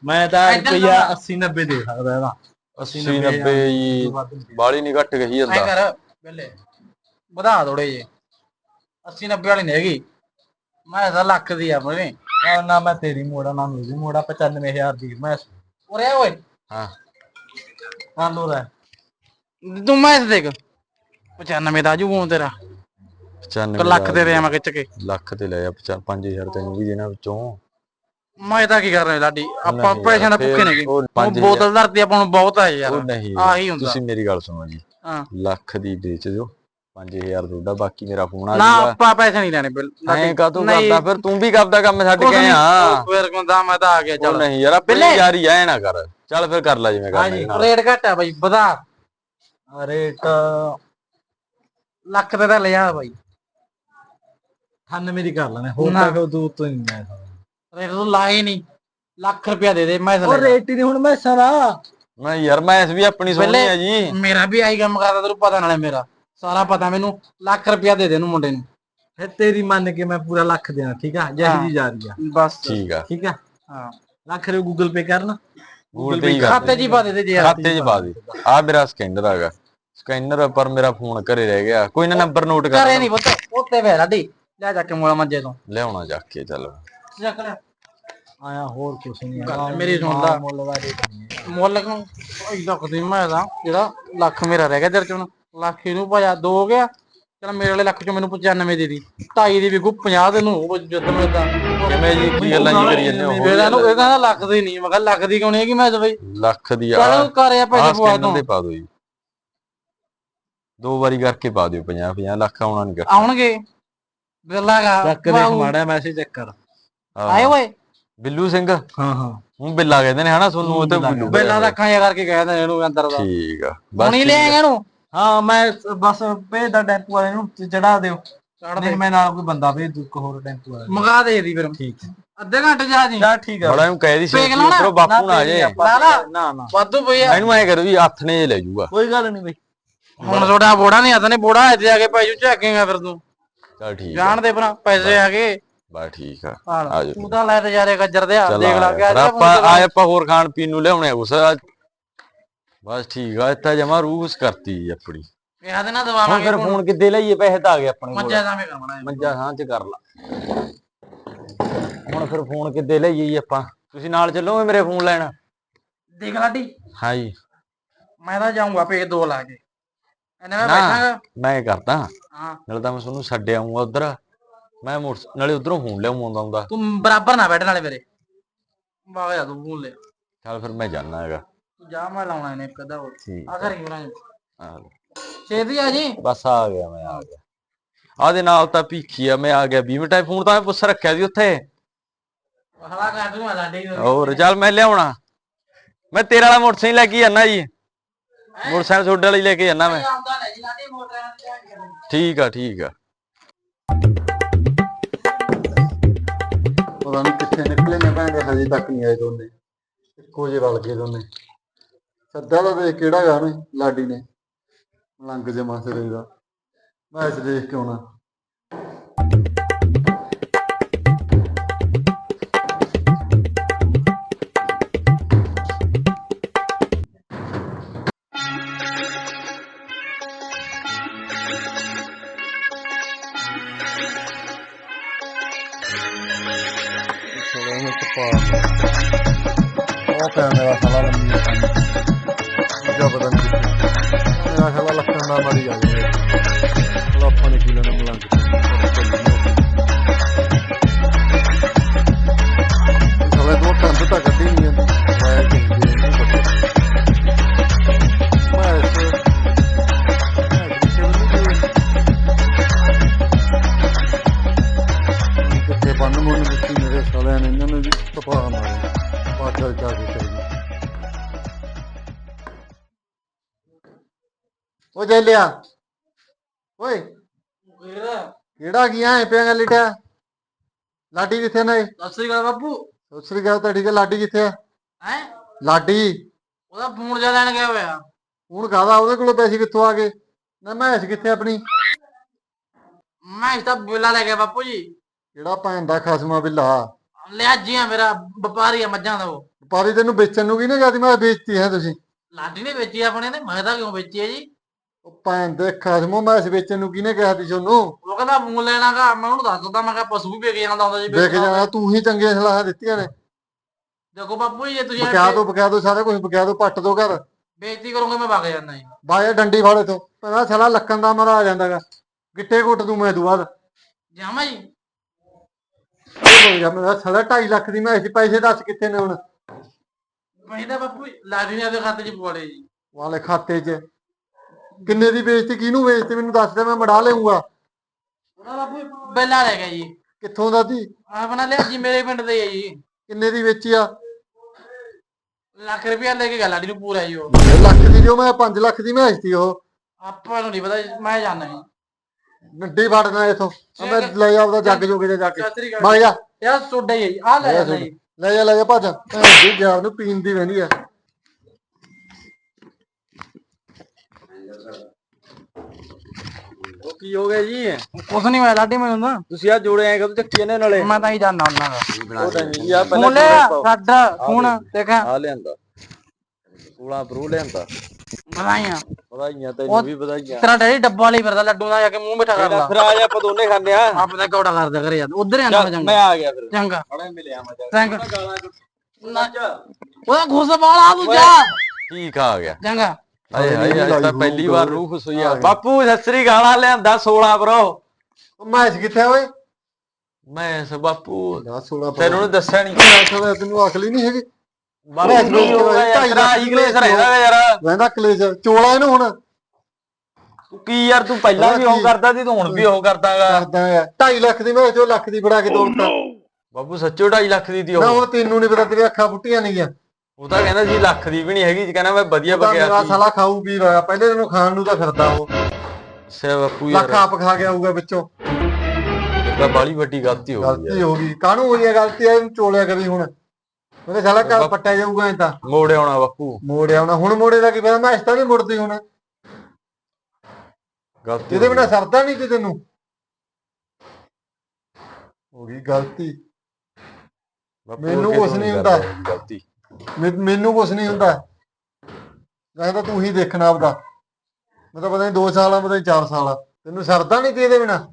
ਮੈਂ ਤਾਂ ਰੁਪਈਆ ਤਾਂ- 80 90 ਦੇ ਸਕਦਾ ਇਹਦਾ। 80 90 ਜੀ ਬਾਲੀ ਨਹੀਂ ਘੱਟ ਗਈ ਐ ਜਾਂਦਾ ਕਰ ਬੱਲੇ ਵਧਾ ਥੋੜੇ ਜੇ 80 90 ਵਾਲੀ ਨਹੀਂ ਹੈਗੀ। ਮੈਂ ਤਾਂ ਲੱਖ ਦੀ ਆ ਮਰੇ ਨਾ ਨਾ ਮੈਂ ਤੇਰੀ ਮੋੜਾ ਨਾ ਮੇਰੀ ਮੋੜਾ 95000 ਦੀ ਮੈਂ ਉਰੇ ਓਏ। ਹਾਂ। ਹਾਂ ਲੋ ਰੇ ਤੂੰ ਮੈਚ ਦੇਖ। 95 ਦਾ ਜੂ ਫੋਨ ਤੇਰਾ। 95 ਇੱਕ ਲੱਖ ਦੇ ਦੇ ਖਿੱਚ ਕੇ। ਲੱਖ ਤੇ ਲੈ ਆ 5000 ਤੈਨੂੰ ਵੀ ਦੇਣਾ ਵਿੱਚੋਂ। ਮੈਂ ਤਾਂ ਕੀ ਕਰ ਰਿਹਾ ਲਾਡੀ ਆਪਾਂ ਨਹੀਂ ਪੈਸਿਆਂ ਦਾ ਭੁੱਖੇ ਨੇਗੇ। ਉਹ ਬੋਤਲ ਧਰਤੀ ਆਪਾਂ ਨੂੰ ਬਹੁਤ ਆ ਯਾਰ। ਨਹੀਂ ਆਹੀ ਹੁੰਦਾ। ਤੁਸੀਂ ਮੇਰੀ ਗੱਲ ਸੁਣੋ ਜੀ। ਲੱਖ ਦੀ ਵੇਚ ਦਿਓ 5000 ਤੁਹਾਡਾ ਬਾਕੀ ਮੇਰਾ ਫੋਨ ਆ ਨਾ ਜਾਊਗਾ ਆਪਾਂ ਪੈਸੇ ਨਹੀਂ ਲੈਣੇ ਬਿਲ ਐਂ ਕਾ ਤੂੰ ਨਹੀਂ, ਕਰਦਾ ਫਿਰ? ਤੂੰ ਵੀ ਕਰਦਾ ਕੰਮ ਛੱਡ ਕੇ ਨਹੀਂ, ਆ ਫਿਰ ਕਹਿੰਦਾ ਮੈਂ ਤਾਂ ਆ ਗਿਆ ਚੱਲ। ਨਹੀਂ ਯਾਰ ਬਿੱਲੇ। ਯਾਰੀ ਐ ਨਾ ਕਰ। ਚੱਲ ਫਿਰ ਕਰ ਲੈ ਜਿਵੇਂ ਹਾਂਜੀ। ਕਰਨਾ ਰੇਟ ਘੱਟ ਆ ਬਾਈ ਵਧਾ। ਰੇਟ ਲੱਖ ਤੇ ਤਾਂ ਲਿਆ ਬਾਈ। ਹੰਨ ਮੇਰੀ ਕਰ ਲੈਣੇ ਹੋਰ ਨਾ। ਤਾਂ ਕੋਈ ਦੂਰ ਤੋਂ ਨਹੀਂ ਮੈਂ ਰੇਟ ਤੂੰ ਲਾਏ ਨਹੀਂ ਲੱਖ ਰੁਪਇਆ ਦੇ ਦੇ ਮੈਂ ਉਹ ਰੇਟ ਹੀ ਨਹੀਂ ਹੁਣ ਮੈਂ ਸਾਰਾ। ਮੈਂ ਯਾਰ ਮੈਂ ਵੀ ਆਪਣੀ ਸੋਹਣੀ ਆ ਜੀ। ਮੇਰਾ ਵੀ ਆਹੀ ਕੰਮ ਕਰਦਾ ਤੈਨੂੰ ਪਤਾ ਨਾਲੇ ਮੇਰਾ। ਸਾਰਾ ਪਤਾ ਮੈਨੂੰ ਲੱਖ ਰੁਪਇਆ ਦੇ ਦੇ ਇਹਨੂੰ ਮੁੰਡੇ ਨੂੰ। ਫਿਰ ਤੇਰੀ ਮੰਨ ਕੇ ਮੈਂ ਪੂਰਾ ਲੱਖ ਦੇਣਾ ਠੀਕ ਆ? ਜਿਹੀ ਜੀ ਜਾ ਰਹੀ ਆ। ਬਸ। ਠੀਕ ਆ। ਠੀਕ ਆ? ਹਾਂ। ਲੱਖ ਰੁਪਏ ਗੂਗਲ ਪੇ ਕਰਨਾ। ਗੂਗਲ ਪੇ ਖਾਤੇ ਹੀ ਪਾ ਦੇ ਦੇ ਜੇ ਖਾਤੇ 'ਚ ਪਾ ਦੇ। ਆ ਮੇਰਾ ਸਕੈਨਰ ਹੈਗਾ। ਸਕੈਨਰ ਪਰ ਮੇਰਾ ਫੋਨ ਘਰੇ ਰਹਿ ਗਿਆ। ਕੋਈ ਨਾ ਨੰਬਰ ਨੋਟ ਕਰ ਕਰੇ ਨਹੀਂ ਪੁੱਤ ਉੱਤੇ ਵੇ ਲਾਡੀ ਲੈ ਜਾ ਕੇ ਮੋਲਾ ਮੰਜੇ ਤੋਂ। ਲਿਆਉਣਾ ਜਾ ਕੇ ਚੱਲ। ਚੱਕ ਲੈ। ਆਇਆ ਹੋਰ ਕੁਛ ਨਹੀਂ ਗੱਲ ਮੇਰੀ ਸੁਣ ਲਾ। ਮੁੱਲ ਦਾ ਰੇਟ ਨਹੀਂ ਹੈ। ਮੁੱਲ ਕਿਉਂ? ਇਦਾਂ ਕਦੀ ਮੈਂ ਦਾ ਜਿਹੜਾ ਲੱਖ ਮੇਰਾ ਰਹਿ ਗਿਆ ਤੇਰੇ ਚੋਂ। ਲੱਖ ਇਹਨੂੰ ਭਾਇਆ ਦੋ ਹੋ ਗਿਆ। ਚਲ ਮੇਰੇ ਵਾਲੇ ਲੱਖ ਚੋਂ ਮੈਨੂੰ 95 ਦੇ ਦੀ। 2.5 ਦੀ ਵਿਕੂ 50 ਦੇ ਨੂੰ ਉਹ ਜਿੱਦ ਮੈਂ ਤਾਂ ਕਿਵੇਂ ਜੀ ਕੀ ਗੱਲਾਂ ਜੀ ਕਰੀ ਜਾਂਦੇ ਹੋ? ਇਹਦਾ ਨੂੰ ਇਹ ਕਹਿੰਦਾ ਲੱਖ ਦੀ ਨਹੀਂ ਮੈਂ ਕਿਹਾ ਲੱਖ ਦੀ ਕਿਉਂ ਨਹੀਂ ਹੈਗੀ ਮੈਂ ਤਾਂ ਬਈ? ਲੱਖ ਦੀ ਆ। ਚਲ ਕਰਿਆ ਪੈਸੇ ਪਵਾ ਸਕੈਨਰ ਦੂੰ ਪਾ ਦਿਓ ਜੀ। ਦੋ ਵਾਰੀ ਕਰਕੇ ਪਾ ਦਿਓ 50 50 ਲੱਖ ਆਉਣਾ ਨਹੀਂ ਆਉਣਗੇ। ਬਿੱਲਾਗਾ ਚੱਕ ਦੇਖ ਮਾੜਾ ਮੈਸੇਜ ਚੈੱਕ ਕਰ ਆਏ ਓਏ। ਬਿੱਲੂ ਸਿੰਘ। ਹਾਂ ਹਾਂ। ਹੁਣ ਬਿੱਲਾ ਕਹਿੰਦੇ ਨੇ ਹਨਾ ਤੁਹਾਨੂੰ ਉਹ ਤੇ ਬਿੱਲਾ ਬਿੱਲੂ ਬਿੱਲਾ ਦਾ ਅੱਖਾਂ ਜਿਹਾ ਕਰਕੇ ਕਹਿੰਦੇ ਇਹਨੂੰ ਅੰਦਰ ਦਾ। ਠੀਕ ਆ। ਬਸ ਹੁਣੀ ਲੈ ਆਏਗਾ ਇਹਨੂੰ। ਹਾਂ ਮੈਂ ਬਸ ਭੇਜਦਾ ਟੈਂਪੂ ਵਾਲੇ ਨੂੰ ਚੜਾ ਦਿਓ। ਨਹੀਂ ਦੇ। ਮੈਂ ਨਾਲ ਕੋਈ ਬੰਦਾ ਭੇਜ ਦੂ ਇੱਕ ਹੋਰ ਟੈਂਪੂ ਵਾਲਾ। ਮੰਗਾ ਦੇ ਦੀ ਫਿਰ। ਠੀਕ ਅੱਧੇ ਘੰਟੇ ਜਾ ਜੀ। ਚਾ ਠੀਕ ਆ। ਬੜਾ ਨੂੰ ਕਹਿ ਦੀ ਸੀ? ਉਧਰੋਂ ਬਾਪੂ ਨਾ ਆ ਲਾ ਨਾ ਨਾ। ਵਾਧੂ ਪਈ ਆ। ਮੈਨੂੰ ਐ ਕਰੋ ਵੀ ਹੱਥ ਨੇ ਲੈ ਜਾਊਗਾ ਕੋਈ ਗੱਲ ਨਹੀਂ ਬਈ। ਹੁਣ ਤੁਹਾਡਾ ਬੋੜਾ ਨਹੀਂ ਆਦਾ ਨੇ ਬੋੜਾ ਇੱਥੇ ਆ ਕੇ ਭਾਈ ਜੂ ਝਾਕੇਗਾ ਫਿਰ ਤੂੰ। ਚੱਲ ਠੀਕ ਜਾਣ ਦੇ ਭਰਾ ਪੈਸੇ ਆ ਗਏ ਬਸ ਠੀਕ ਆ। ਆ ਜਾਓ। ਤੂੰ ਤਾਂ ਲੈ ਤੇ ਜਾ ਰੇ ਗੱਜਰ ਦੇ ਦੇਖ ਲਾ ਆ ਕੇ ਜਾ। ਆ ਫਿਰ ਆਪਾਂ ਆਏ ਆਪਾਂ ਹੋਰ ਖਾਣ ਪੀਣ ਨੂੰ ਲਿਆਉਣੇ ਆ ਕੁਛ। ਬਸ ਠੀਕ ਆ ਇੱਥੇ ਜਮਾ ਰੂਸ ਕਰਤੀ ਜੀ ਆਪਣੀ। ਕਿਹਾ ਦੇ ਨਾ ਦਵਾਵਾਂਗੇ ਫਿਰ ਫੋਨ ਕਿੱਦੇ ਲਈਏ? ਪੈਸੇ ਤਾਂ ਆ ਗਏ ਆਪਣੇ ਕੋਲ। ਮੱਝਾ ਦਾਵੇਂ ਕਰਨਾ ਮੰਜਾ ਸਾਂ ਚ ਕਰ ਲਾ। ਹੁਣ ਫਿਰ ਫੋਨ ਕਿੱਦੇ ਲਈਏ ਜੀ ਆਪਾਂ? ਤੁਸੀਂ ਨਾਲ ਚੱਲੋਗੇ ਮੇਰੇ ਫੋਨ ਲੈਣ? ਦੇਖ ਲਾਡੀ। ਹਾਂ ਜੀ ਮੈਂ ਤਾਂ ਜਾਊਂਗਾ ਪੇ ਦੋ ਲਾ ਕੇ। ਮੈਂ ਨਾ। ਬੈਠਾਂਗਾ ਮੈਂ ਕਰਦਾ। ਹਾਂ। ਨਾਲੇ ਤਾਂ ਮੈਂ ਤੁਹਾਨੂੰ ਛੱਡ ਆਉਂਗਾ ਉਧਰ। ਮੈਂ ਮੋਟਰ ਨਾਲੇ ਉਧਰੋਂ ਫੋਨ ਲਿਆਉਂਦਾ ਹੁੰਦਾ ਤੂੰ ਬਰਾਬਰ ਨਾ ਬੈਠਣ ਵਾਲੇ ਮੇਰੇ। ਬਾਗ ਜਾ ਤੂੰ ਭੁੱਲ ਲੈ। ਚੱਲ ਫਿਰ ਮੈਂ ਜਾਣਾ ਹੈਗਾ। ਤੂੰ ਜਾ ਮੈਂ ਲਾਉਣਾ ਇਹਨੇ ਅੱਧਾ ਹੋਰ। ਆ ਘਰ ਹੀ ਬਣਾ ਆ। ਛੇਤੀ ਆ ਜੀ। ਬਸ ਆ ਗਿਆ ਮੈਂ ਆ ਗਿਆ। ਆਦੇ ਨਾਲ ਤਾਂ ਭੀਖੀ ਆ ਮੈਂ ਆ ਗਿਆ। 20 ਮਿੰਟਾਂ ਫੋਨ ਤਾਂ ਮੈਂ ਪੁੱਛ ਰੱਖਿਆ ਸੀ ਉੱਥੇ। ਹਵਾ ਕਰ ਦੂੰ ਲਾਡੀ ਨੂੰ ਹੋਰ ਚੱਲ ਮੈਂ ਲਿਆਉਣਾ। ਮੈਂ ਤੇਰਾ ਵਾਲਾ ਮੋਟਰਸਾਈਕਲ ਲੈ ਕੇ ਜਾਣਾ ਜੀ। ਮੋਟਰਸਾਈਕਲ ਤੁਹਾਡੇ ਵਾਲਾ ਲੈ ਕੇ ਜਾਣਾ ਮੈਂ। ਆਉਂਦਾ ਲੈ ਜੀ ਲਾਡੀ ਮੋਟਰਾਂ ਤੇ ਠੀਕ ਆ ਠੀਕ ਆ। ਪਤਾ ਨਹੀਂ ਕਿੱਥੇ ਨਿਕਲੇ ਨੇ ਭੈਣ ਦੇ ਹਜੇ ਤੱਕ ਨਹੀਂ ਆਏ ਦੋਨੇ। ਇੱਕੋ ਜਿਹੇ ਰਲ ਗਏ ਦੋਨੇ। ਸੱਦਾ ਦਾ ਦੇਖ ਕਿਹੜਾ ਗਾ ਨੇ ਲਾਡੀ ਨੇ। ਲੰਗ ਜਮਾ ਸਿਰੇ ਦਾ ਮੈਚ ਦੇਖ ਕੇ ਆਉਣਾ। ਨੇ ਕੀ ਲੈਣਾ ਕਿਹੜਾ ਗਿਆ ਐ ਪਿਆ ਲਿਟਿਆ? ਲਾਡੀ ਕਿੱਥੇ ਨੇ? ਸਤਿ ਸ੍ਰੀ ਅਕਾਲ ਬਾਪੂ। ਸਤਿ ਸ੍ਰੀ ਅਕਾਲ ਤਾਂ ਠੀਕ ਹੈ ਲਾਡੀ ਕਿੱਥੇ ਆ? ਹੈ? ਲਾਡੀ। ਉਹਦਾ ਫੋਨ ਜਿਹਾ ਲੈਣ ਗਿਆ ਹੋਇਆ। ਹੁਣ ਕਾਹਦਾ? ਉਹਦੇ ਕੋਲੋਂ ਪੈਸੇ ਕਿੱਥੋਂ ਆ ਗਏ? ਨਾ ਮੈਸ ਕਿੱਥੇ ਆਪਣੀ? ਮੈਂ ਇਸ ਤਾਂ ਬੋਲਾ ਲੈ ਗਿਆ ਬਾਪੂ ਜੀ। ਕਿਹੜਾ ਭੈਣ ਦਾ ਖਸਮਾ ਬਿੱਲਾ? ਲਿਆਜੀ ਆ ਮੇਰਾ ਵਪਾਰੀ ਆ ਮੱਝਾਂ ਦਾ ਉਹ। ਪਾਰੀ ਤੈਨੂੰ ਵੇਚਣ ਨੂੰ ਕੀ ਨਾ ਕਹਦੀ ਮੈਂ ਵੇਚਤੀ ਹੈ ਤੁਸੀਂ। ਲਾਡੀ ਨੇ ਵੇਚੀ ਆਪਣੇ ਨੇ। ਮੈਂ ਤਾਂ ਕਿਉਂ ਵੇਚੀ ਹੈ ਜੀ? ਉਹ ਭੈਣ ਦੇ ਖਸਮੋ ਮੈਸ ਵੇਚਣ ਨੂੰ ਕਿਹਨੇ ਕਿਹਾ ਤੀ ਤੁਹਾਨੂੰ ਉਹ ਕਹਿੰਦਾ ਫੋਨ ਲੈਣਾਗਾ ਮੈਂ ਉਹਨੂੰ ਦੱਸ ਦਿੱਤਾ ਮੈਂ ਕਿਹਾ ਪਸ਼ੂ ਵੀ ਵੇਚ ਜਾਂਦਾ ਹੁੰਦਾ ਜੀ ਵੇਖ ਜਾਣਾ ਤੂੰ ਹੀ ਚੰਗੀਆਂ ਸਲਾਹਾਂ ਦਿੱਤੀਆਂ ਨੇ। ਦੇਖੋ ਬਾਪੂ ਜੀ ਜੇ ਤੁਸੀਂ ਬਕਿਆ ਦੋ ਬਕਿਆ ਦੋ ਸਾਰਾ ਕੁਝ ਬਕਿਆ ਦੋ ਪੱਟ ਦੋ ਘਰ। ਬੇਇੱਜ਼ਤੀ ਕਰੋਗੇ ਮੈਂ ਵਗ ਜਾਂਦਾ ਜੀ। ਬਾਇਆ ਡੰਡੀ ਫਾੜੇ ਤੋਂ ਪਹਿਲਾਂ ਛਲਾ ਲੱਕਣ ਦਾ ਮਰਾ ਆ ਜਾਂਦਾਗਾ ਗਿੱਟੇ ਘੁੱਟ ਦੂੰ ਮੈਂ ਦੂ ਬਾਅਦ। ਜਾਵਾਂ ਜੀ। ਗਿਆ ਮੇਰਾ ਛਲਾ 2.5 ਲੱਖ ਦੀ ਮੈਂ ਪੈਸੇ ਦੱਸ ਕਿੱਥੇ ਨੇ ਹੁਣ? ਮੈਂ ਤਾਂ ਬਾਪੂ ਜੀ, ਨੇ ਆਪਦੇ ਖਾਤੇ 'ਚ ਪਵਾ ਲਏ ਜੀ। ਵਾਲੇ ਖਾਤੇ 'ਚ। ਕਿੰਨੇ ਦੀ ਵੇਚਤੀ ਕਿਹਨੂੰ ਵੇਚਤੀ ਮੈਨੂੰ ਦੱਸ ਦੇ ਮੈਂ ਮੜਾ ਲਊਂਗਾ ਬੇਲਾ ਲੈ ਗਿਆ ਜੀ। ਕਿੱਥੋਂ ਦਾ ਸੀ ਆਪਣਾ ਲਿਆ ਜੀ ਮੇਰੇ ਪਿੰਡ ਦੇ ਆ ਜੀ। ਕਿੰਨੇ ਦੀ ਵੇਚੀ ਆ? ਲੱਖ ਰੁਪਇਆ ਲੈ ਕੇ ਗਿਆ ਲਾਡੀ ਨੂੰ ਪੂਰਾ ਜੀ ਉਹ। ਲੱਖ ਦੀ ਜੋ ਮੈਂ 5 ਲੱਖ ਦੀ ਮੈਂ ਵੇਚਤੀ ਉਹ। ਆਪਾਂ ਨੂੰ ਨਹੀਂ ਪਤਾ ਜੀ, ਮੈਂ ਜਾਣਦਾ ਜੀ। ਗੱਡੀ ਫੜਨਾ ਇਥੋਂ। ਮੈਂ ਲੈ ਜਾ ਉਹਦਾ ਜੱਗ ਜੋਗੇ ਜਾ ਕੇ। ਜਾ। ਯਾਰ ਸੋਡਾ ਹੀ ਆ ਲੈ ਲੈ ਜਾ ਜੀ। ਲੈ ਜਾ ਲੈ ਜਾ ਭੱਜ। ਜੀ ਗਿਆ ਉਹਨੂੰ ਪੀਣ ਦੀ ਰਹਿੰਦੀ ਆ। ਉਹ ਕੀ ਹੋ ਗਿਆ ਜੀ? ਕੁਛ ਨਹੀਂ ਹੋਇਆ ਲਾਡੀ ਮੈਨੂੰ ਤਾਂ। ਤੁਸੀਂ ਆ ਜੋੜੇ ਐ ਕਦੋਂ ਚੱਕੀ ਜਾਂਦੇ ਨਾਲੇ? ਮੈਂ ਤਾਂ ਹੀ ਜਾਣਾ ਉਹਨਾਂ ਦਾ। ਉਹ ਤਾਂ ਨਹੀਂ ਆ ਮੁੱਲੇ ਸਾਡਾ ਹੁਣ ਦੇਖਾਂ ਆ ਲਿਆਂਦਾ। 16 ਪ੍ਰੋ ਲਿਆਂਦਾ। ਬਣਾਈਆਂ ਵਧਾਈਆਂ ਤੈਨੂੰ ਵੀ ਵਧਾਈਆਂ। ਤੇਰਾ ਡੈਡੀ ਡੱਬਾ ਵਾਲੀ ਫਿਰਦਾ ਲੱਡੂ ਦਾ ਜਾ ਕੇ ਮੂੰਹ ਮਿੱਠਾ ਕਰ ਲਾ ਫਿਰ ਆ ਜਾ ਆਪਾਂ ਦੋਨੇ ਖਾਂਦੇ ਆ। ਆਪ ਦਾ ਕੌੜਾ ਕਰਦਾ ਕਰੇ ਯਾਰ ਉਧਰ ਆਣਾ ਮੈਂ ਚੰਗਾ। ਆ ਗਿਆ ਫਿਰ। ਚੰਗਾ। ਖੜੇ ਮਿਲਿਆ ਮੈਂ ਜਾ ਚੰਗਾ ਗਾਲਾਂ ਉਹਦਾ ਘੁੱਸ ਵਾਲਾ ਤੂੰ ਜਾ ਠੀਕ ਆ ਗਿਆ। ਚੰਗਾ। ਹਾਏ ਹਾਏ ਅੱਜ ਤਾਂ ਪਹਿਲੀ ਵਾਰ ਰੂਹ ਖੁਸ਼ ਹੋਈ ਆ। ਆ। ਬਾਪੂ ਸਸਰੀ ਗਾਲਾਂ ਲਿਆਂਦਾ 16 ਪ੍ਰੋ ਉਹ ਮੈਚ ਕਿੱਥੇ ਆ ਓਏ? ਮੈਂ ਸ ਬਾਪੂ ਨਾ 16 ਤੈਨੂੰ ਨੀ। ਦੱਸਿਆ ਨਹੀਂ ਤੈਨੂੰ ਤੈਨੂੰ ਅਕਲ ਹੀ ਨਹੀਂ ਹੈਗੀ। ਬਾਪੂ ਮੈਚ ਕੀ ਹੋ ਗਿਆ ਯਾਰ ਤੇਰਾ ਕਲੇਸ਼ ਰਹਿੰਦਾ ਯਾਰ। ਰਹਿੰਦਾ ਕਲੇਜ ਚੋਲਾ ਇਹਨੂੰ ਹੁਣ। ਤੂੰ ਕੀ ਯਾਰ ਤੂੰ ਪਹਿਲਾਂ ਵੀ ਉਹ ਕਰਦਾ ਸੀ ਤੂੰ ਹੁਣ ਵੀ ਉਹ ਕਰਦਾਗਾ ਕਰਦਾ ਆ। 2.5 ਲੱਖ ਦੀ ਮੈਂ ਜੋ ਲੱਖ ਦੀ ਫੜਾ ਕੇ ਤੋੜਤਾ ਬਾਪੂ ਸੱਚੋ 2.5 ਲੱਖ ਦੀ ਤੀ ਨਾ ਉਹ ਤੈਨੂੰ ਨਹੀਂ ਪਤਾ ਤੇਰੀ ਅੱਖਾਂ ਫੁੱਟੀਆਂ ਨਹੀਂ ਗਿਆ ਉਹ ਤਾਂ ਕਹਿੰਦਾ ਸੀ ਲੱਖ ਦੀ ਵੀ ਨਹੀਂ ਹੈਗੀ ਜੀ ਕਹਿੰਦਾ ਮੈਂ ਵਧੀਆ ਉਹਦਾ ਬਗਿਆ ਮੇਰਾ ਸੀ। ਸਾਲਾ ਖਾਊ ਪੀ ਰਿਹਾ ਪਹਿਲੇ ਦਿਨੋਂ ਖਾਣ ਨੂੰ ਤਾਂ ਫਿਰਦਾ ਉਹ। ਸੇ ਬਾਪੂ ਯਾਰ। ਲੱਖ ਆਪ ਖਾ ਕੇ ਆਊਗਾ ਵਿੱਚੋਂ। ਇਹ ਤਾਂ ਬਾਲੀ ਵੱਡੀ ਗਲਤੀ ਹੋ ਗਈ ਗਲਤੀ ਯਾਰ ਹੋ ਗਈ। ਕਾਹਨੂੰ ਹੋਈ ਹੈ ਗਲਤੀ? ਇਹਨੂੰ ਚੋਲਿਆ ਕਰੀ ਹੁਣ। ਉਹਦੇ ਸਾਲਾ ਘਰ ਪੱਟਿਆ ਜਾਊਗਾ ਇਹ ਤਾਂ। ਮੋੜੇ ਆਉਣਾ ਬਾਪੂ। ਮੋੜਿਆ ਹੁਣ ਹੁਣ ਮੋੜੇ ਦਾ ਕੀ ਪਤਾ? ਮੈਂ ਇਸ ਤਾਂ ਨਹੀਂ ਮੁੜਦੀ ਹੁਣ। ਗਲਤੀ ਇਹਦੇ ਹੋ ਬਿਨਾ। ਸਰਦਾ ਨਹੀਂ ਤੇ ਤੈਨੂੰ ਹੋ ਗਈ ਗਲਤੀ। ਬਾਪੂ ਮੈਨੂੰ ਅੱਗੇ ਕੁਛ ਤੋਂ ਨਹੀਂ ਕਰਦਾ ਹੁੰਦਾ। ਇਹ ਗਲਤੀ। ਮੈ- ਮੈਨੂੰ ਕੁਛ ਨਹੀਂ ਹੁੰਦਾ। ਮੈਂ ਤਾਂ ਤੂੰ ਹੀ ਦੇਖਣਾ ਆਪਦਾ। ਮੈਂ ਤਾਂ ਪਤਾ ਨਹੀਂ 2 ਸਾਲ ਆ ਪਤਾ ਨਹੀਂ 4 ਸਾਲ ਆ। ਤੈਨੂੰ ਸਰਦਾ ਨਹੀਂ ਤੇ ਇਹਦੇ ਬਿਨਾ।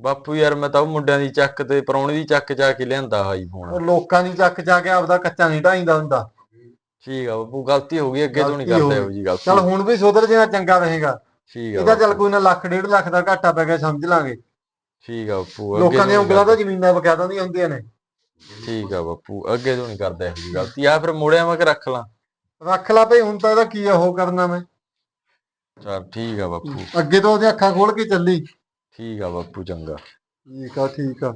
ਬਾਪੂ ਯਾਰ ਮੈਂ ਤਾਂ ਉਹ ਮੁੰਡਿਆਂ ਦੀ ਚੱਕ ਤੇ ਪਰੌਣੇ ਦੀ ਚੱਕ ਜਾ ਕੇ ਲਿਆਂਦਾ ਆਈਫੋਨ ਉਹ ਲੋਕਾਂ ਦੀ ਚੱਕ ਜਾ ਕੇ ਆਪਦਾ ਕੱਚਾ ਨਹੀਂ ਢਾਈਂਦਾ ਹੁੰਦਾ। ਠੀਕ ਆ ਬਾਪੂ ਗਲਤੀ ਹੋ ਗਈ ਅੱਗੇ ਤੋਂ ਨਹੀਂ ਗਲਤੀ ਹੋ ਕਰਦਾ ਗਈ। ਇਹੋ ਜੀ ਗਲਤੀ ਚੱਲ ਹੁਣ ਵੀ ਸੁਧਰ ਜਿਹਾ ਚੰਗਾ ਰਹੇਗਾ। ਠੀਕ ਆ ਇਹਦਾ ਚੱਲ ਬਾਪੂ, ਕੋਈ ਨਾ ਲੱਖ ਡੇਢ ਲੱਖ ਦਾ ਘਾਟਾ ਪੈ ਗਿਆ ਸਮਝ ਲਾਂਗੇ। ਠੀਕ ਆ ਬਾਪੂ ਅੱਗੇ ਲੋਕਾਂ ਤੋਂ ਦੀਆਂ ਉਂਗਲਾਂ। ਤਾਂ ਜ਼ਮੀਨਾਂ ਬਕਾਇਦਾ ਦੀਆਂ ਹੁੰਦੀਆਂ ਨੇ। ਠੀਕ ਆ ਬਾਪੂ ਅੱਗੇ ਤੋਂ ਨਹੀਂ ਕਰਦਾ ਇਹੋ ਜੀ ਗਲਤੀ ਆ ਫਿਰ ਮੁੜਿਆ ਮੈਂ ਕਿ ਰੱਖ ਲਾਂ। ਰੱਖ ਲਾ ਭਈ ਹੁਣ ਤਾਂ ਇਹਦਾ ਕੀ ਆ ਉਹ ਕਰਨਾ ਮੈਂ। ਚਲ ਠੀਕ ਆ ਬਾਪੂ। ਅੱਗੇ ਤੋਂ ਉਹਦੀਆਂ ਅੱਖਾਂ ਖੋਲ ਕੇ ਚੱਲੀ। ਠੀਕ ਆ ਬਾਪੂ ਚੰਗਾ। ਠੀਕ ਆ ਠੀਕ ਆ।